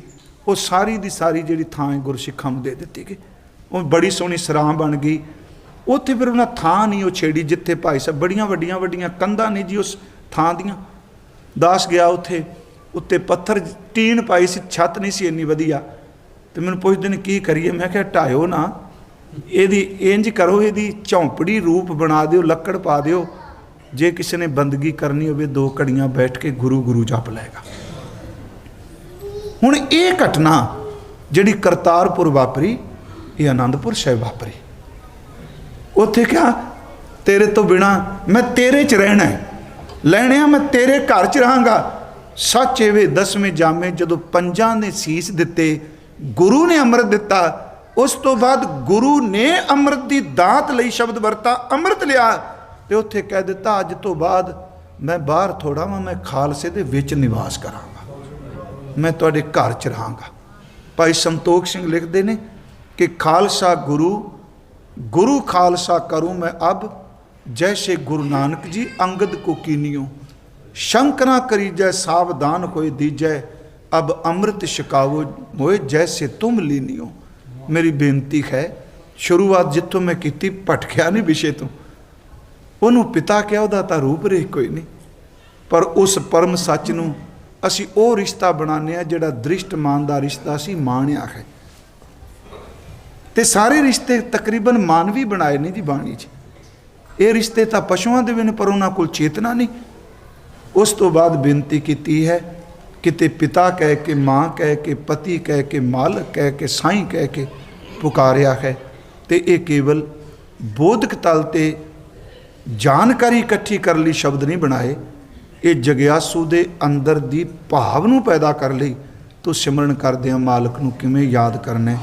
ਉਹ ਸਾਰੀ ਦੀ ਸਾਰੀ ਜਿਹੜੀ ਥਾਂ ਹੈ ਗੁਰਸਿੱਖਾਂ ਨੂੰ ਦੇ ਦਿੱਤੀ ਗਈ। ਉਹ ਬੜੀ ਸੋਹਣੀ ਸਰਾਂ ਬਣ ਗਈ। ਉੱਥੇ ਫਿਰ ਉਹਨਾਂ ਥਾਂ ਨਹੀਂ ਉਹ ਛੇੜੀ ਜਿੱਥੇ ਭਾਈ ਸਾਹਿਬ ਬੜੀਆਂ ਵੱਡੀਆਂ ਵੱਡੀਆਂ ਕੰਧਾਂ ਨੇ ਜੀ ਉਸ ਥਾਂ ਦੀਆਂ। ਦਾਸ ਗਿਆ ਉੱਥੇ। ਉੱਤੇ ਪੱਥਰ ਟੀਨ ਪਾਈ ਸੀ, ਛੱਤ ਨਹੀਂ ਸੀ ਇੰਨੀ ਵਧੀਆ। ਤੇ ਮੈਨੂੰ ਪੁੱਛਦੇ ਨੇ, ਕੀ ਕਰੀਏ? ਮੈਂ ਕਿਹਾ, ਢਾਇਓ ਨਾ। ਇਹਦੀ ਇੰਜ ਕਰੋ, ਇਹਦੀ ਝੌਂਪੜੀ ਰੂਪ ਬਣਾ ਦਿਓ, ਲੱਕੜ ਪਾ ਦਿਓ। ਜੇ ਕਿਸੇ ਨੇ ਬੰਦਗੀ ਕਰਨੀ ਹੋਵੇ, ਦੋ ਘੜੀਆਂ ਬੈਠ ਕੇ ਗੁਰੂ ਗੁਰੂ ਜਪ ਲਏਗਾ। ਹੁਣ ਇਹ ਘਟਨਾ ਜਿਹੜੀ ਕਰਤਾਰਪੁਰ ਵਾਪਰੀ, ਇਹ ਆਨੰਦਪੁਰ ਸਾਹਿਬ ਵਾਪਰੀ। ਉੱਥੇ ਕਿਹਾ, ਤੇਰੇ ਤੋਂ ਬਿਨਾ ਮੈਂ ਤੇਰੇ 'ਚ ਰਹਿਣਾ ਹੈ। ਲੈਣਿਆ ਮੈਂ ਤੇਰੇ ਘਰ 'ਚ ਰਹਾਂਗਾ। ਸੱਚ ਵੇ ਦਸਵੇਂ ਜਾਮੇ ਜਦੋਂ ਪੰਜਾਂ ਨੇ ਸੀਸ ਦਿੱਤੇ, ਗੁਰੂ ਨੇ ਅੰਮ੍ਰਿਤ ਦਿੱਤਾ ਉਸ ਤੋਂ ਬਾਅਦ ਗੁਰੂ ਨੇ ਅੰਮ੍ਰਿਤ ਦੀ ਦਾਤ ਲਈ ਸ਼ਬਦ ਵਰਤਾ, ਅੰਮ੍ਰਿਤ ਲਿਆ ਤੇ ਉੱਥੇ ਕਹਿ ਦਿੱਤਾ, ਅੱਜ ਤੋਂ ਬਾਅਦ ਮੈਂ ਬਾਹਰ ਥੋੜਾ ਵਾਂ, ਮੈਂ ਖਾਲਸੇ ਦੇ ਵਿੱਚ ਨਿਵਾਸ ਕਰਾਂਗਾ। ਮੈਂ ਤੁਹਾਡੇ ਘਰ ਚ ਰਹਾਂਗਾ। ਭਾਈ ਸੰਤੋਖ ਸਿੰਘ ਲਿਖਦੇ ਨੇ ਕਿ ਖਾਲਸਾ ਗੁਰੂ ਗੁਰੂ ਖਾਲਸਾ ਕਰੂੰ ਮੈਂ ਅਬ ਜੈਸੇ ਗੁਰੂ ਨਾਨਕ ਜੀ, ਅੰਗਦ ਕੋ ਕੀਨਿਓ। ਸ਼ੰਕ ਨਾ ਕਰੀਜੈ, ਸਾਵਧਾਨ ਹੋਏ ਦੀਜੈ, ਅਬ ਅੰਮ੍ਰਿਤ ਛਕਾਵੋ ਮੋਏ ਜੈਸੇ ਤੁਮ ਲੀਨਿਓ। ਮੇਰੀ ਬੇਨਤੀ ਹੈ, ਸ਼ੁਰੂਆਤ ਜਿੱਥੋਂ ਮੈਂ ਕੀਤੀ, ਭਟਕਿਆ ਨਹੀਂ ਵਿਸ਼ੇ ਤੋਂ। ਉਹਨੂੰ ਪਿਤਾ ਕਿਹਾ, ਉਹਦਾ ਤਾਂ ਰੂਪ ਰੇਖ ਕੋਈ ਨਹੀਂ। ਪਰ ਉਸ ਪਰਮ ਸੱਚ ਨੂੰ ਅਸੀਂ ਉਹ ਰਿਸ਼ਤਾ ਬਣਾਉਂਦੇ ਆ ਜਿਹੜਾ ਦ੍ਰਿਸ਼ਟ ਮਾਨ ਦਾ ਰਿਸ਼ਤਾ ਸੀ ਮਾਣਿਆ ਹੈ। ਤੇ ਸਾਰੇ ਰਿਸ਼ਤੇ ਤਕਰੀਬਨ ਮਾਨਵੀ ਬਣਾਏ ਨੇ ਜੀ ਬਾਣੀ 'ਚ। ਇਹ ਰਿਸ਼ਤੇ ਤਾਂ ਪਸ਼ੂਆਂ ਦੇ ਵੀ ਨੇ ਪਰ ਉਹਨਾਂ ਕੋਲ ਚੇਤਨਾ ਨਹੀਂ। ਉਸ ਤੋਂ ਬਾਅਦ ਬੇਨਤੀ ਕੀਤੀ ਹੈ ਕਿਤੇ ਪਿਤਾ ਕਹਿ ਕੇ, ਮਾਂ ਕਹਿ ਕੇ, ਪਤੀ ਕਹਿ ਕੇ, ਮਾਲਕ ਕਹਿ ਕੇ, ਸਾਈਂ ਕਹਿ ਕੇ ਪੁਕਾਰਿਆ ਹੈ ਤੇ ਇਹ ਕੇਵਲ ਬੋਧਕ ਤਲ ਤੇ ਜਾਣਕਾਰੀ ਇਕੱਠੀ ਕਰਨ ਲਈ ਸ਼ਬਦ ਨਹੀਂ ਬਣਾਏ। ਇਹ ਜਗਿਆਸੂ ਦੇ ਅੰਦਰ ਦੀ ਭਾਵ ਨੂੰ ਪੈਦਾ ਕਰ ਲਈ ਤੋ ਸਿਮਰਨ ਕਰਦੇ ਆ ਮਾਲਕ ਨੂੰ ਕਿਵੇਂ ਯਾਦ ਕਰਨਾ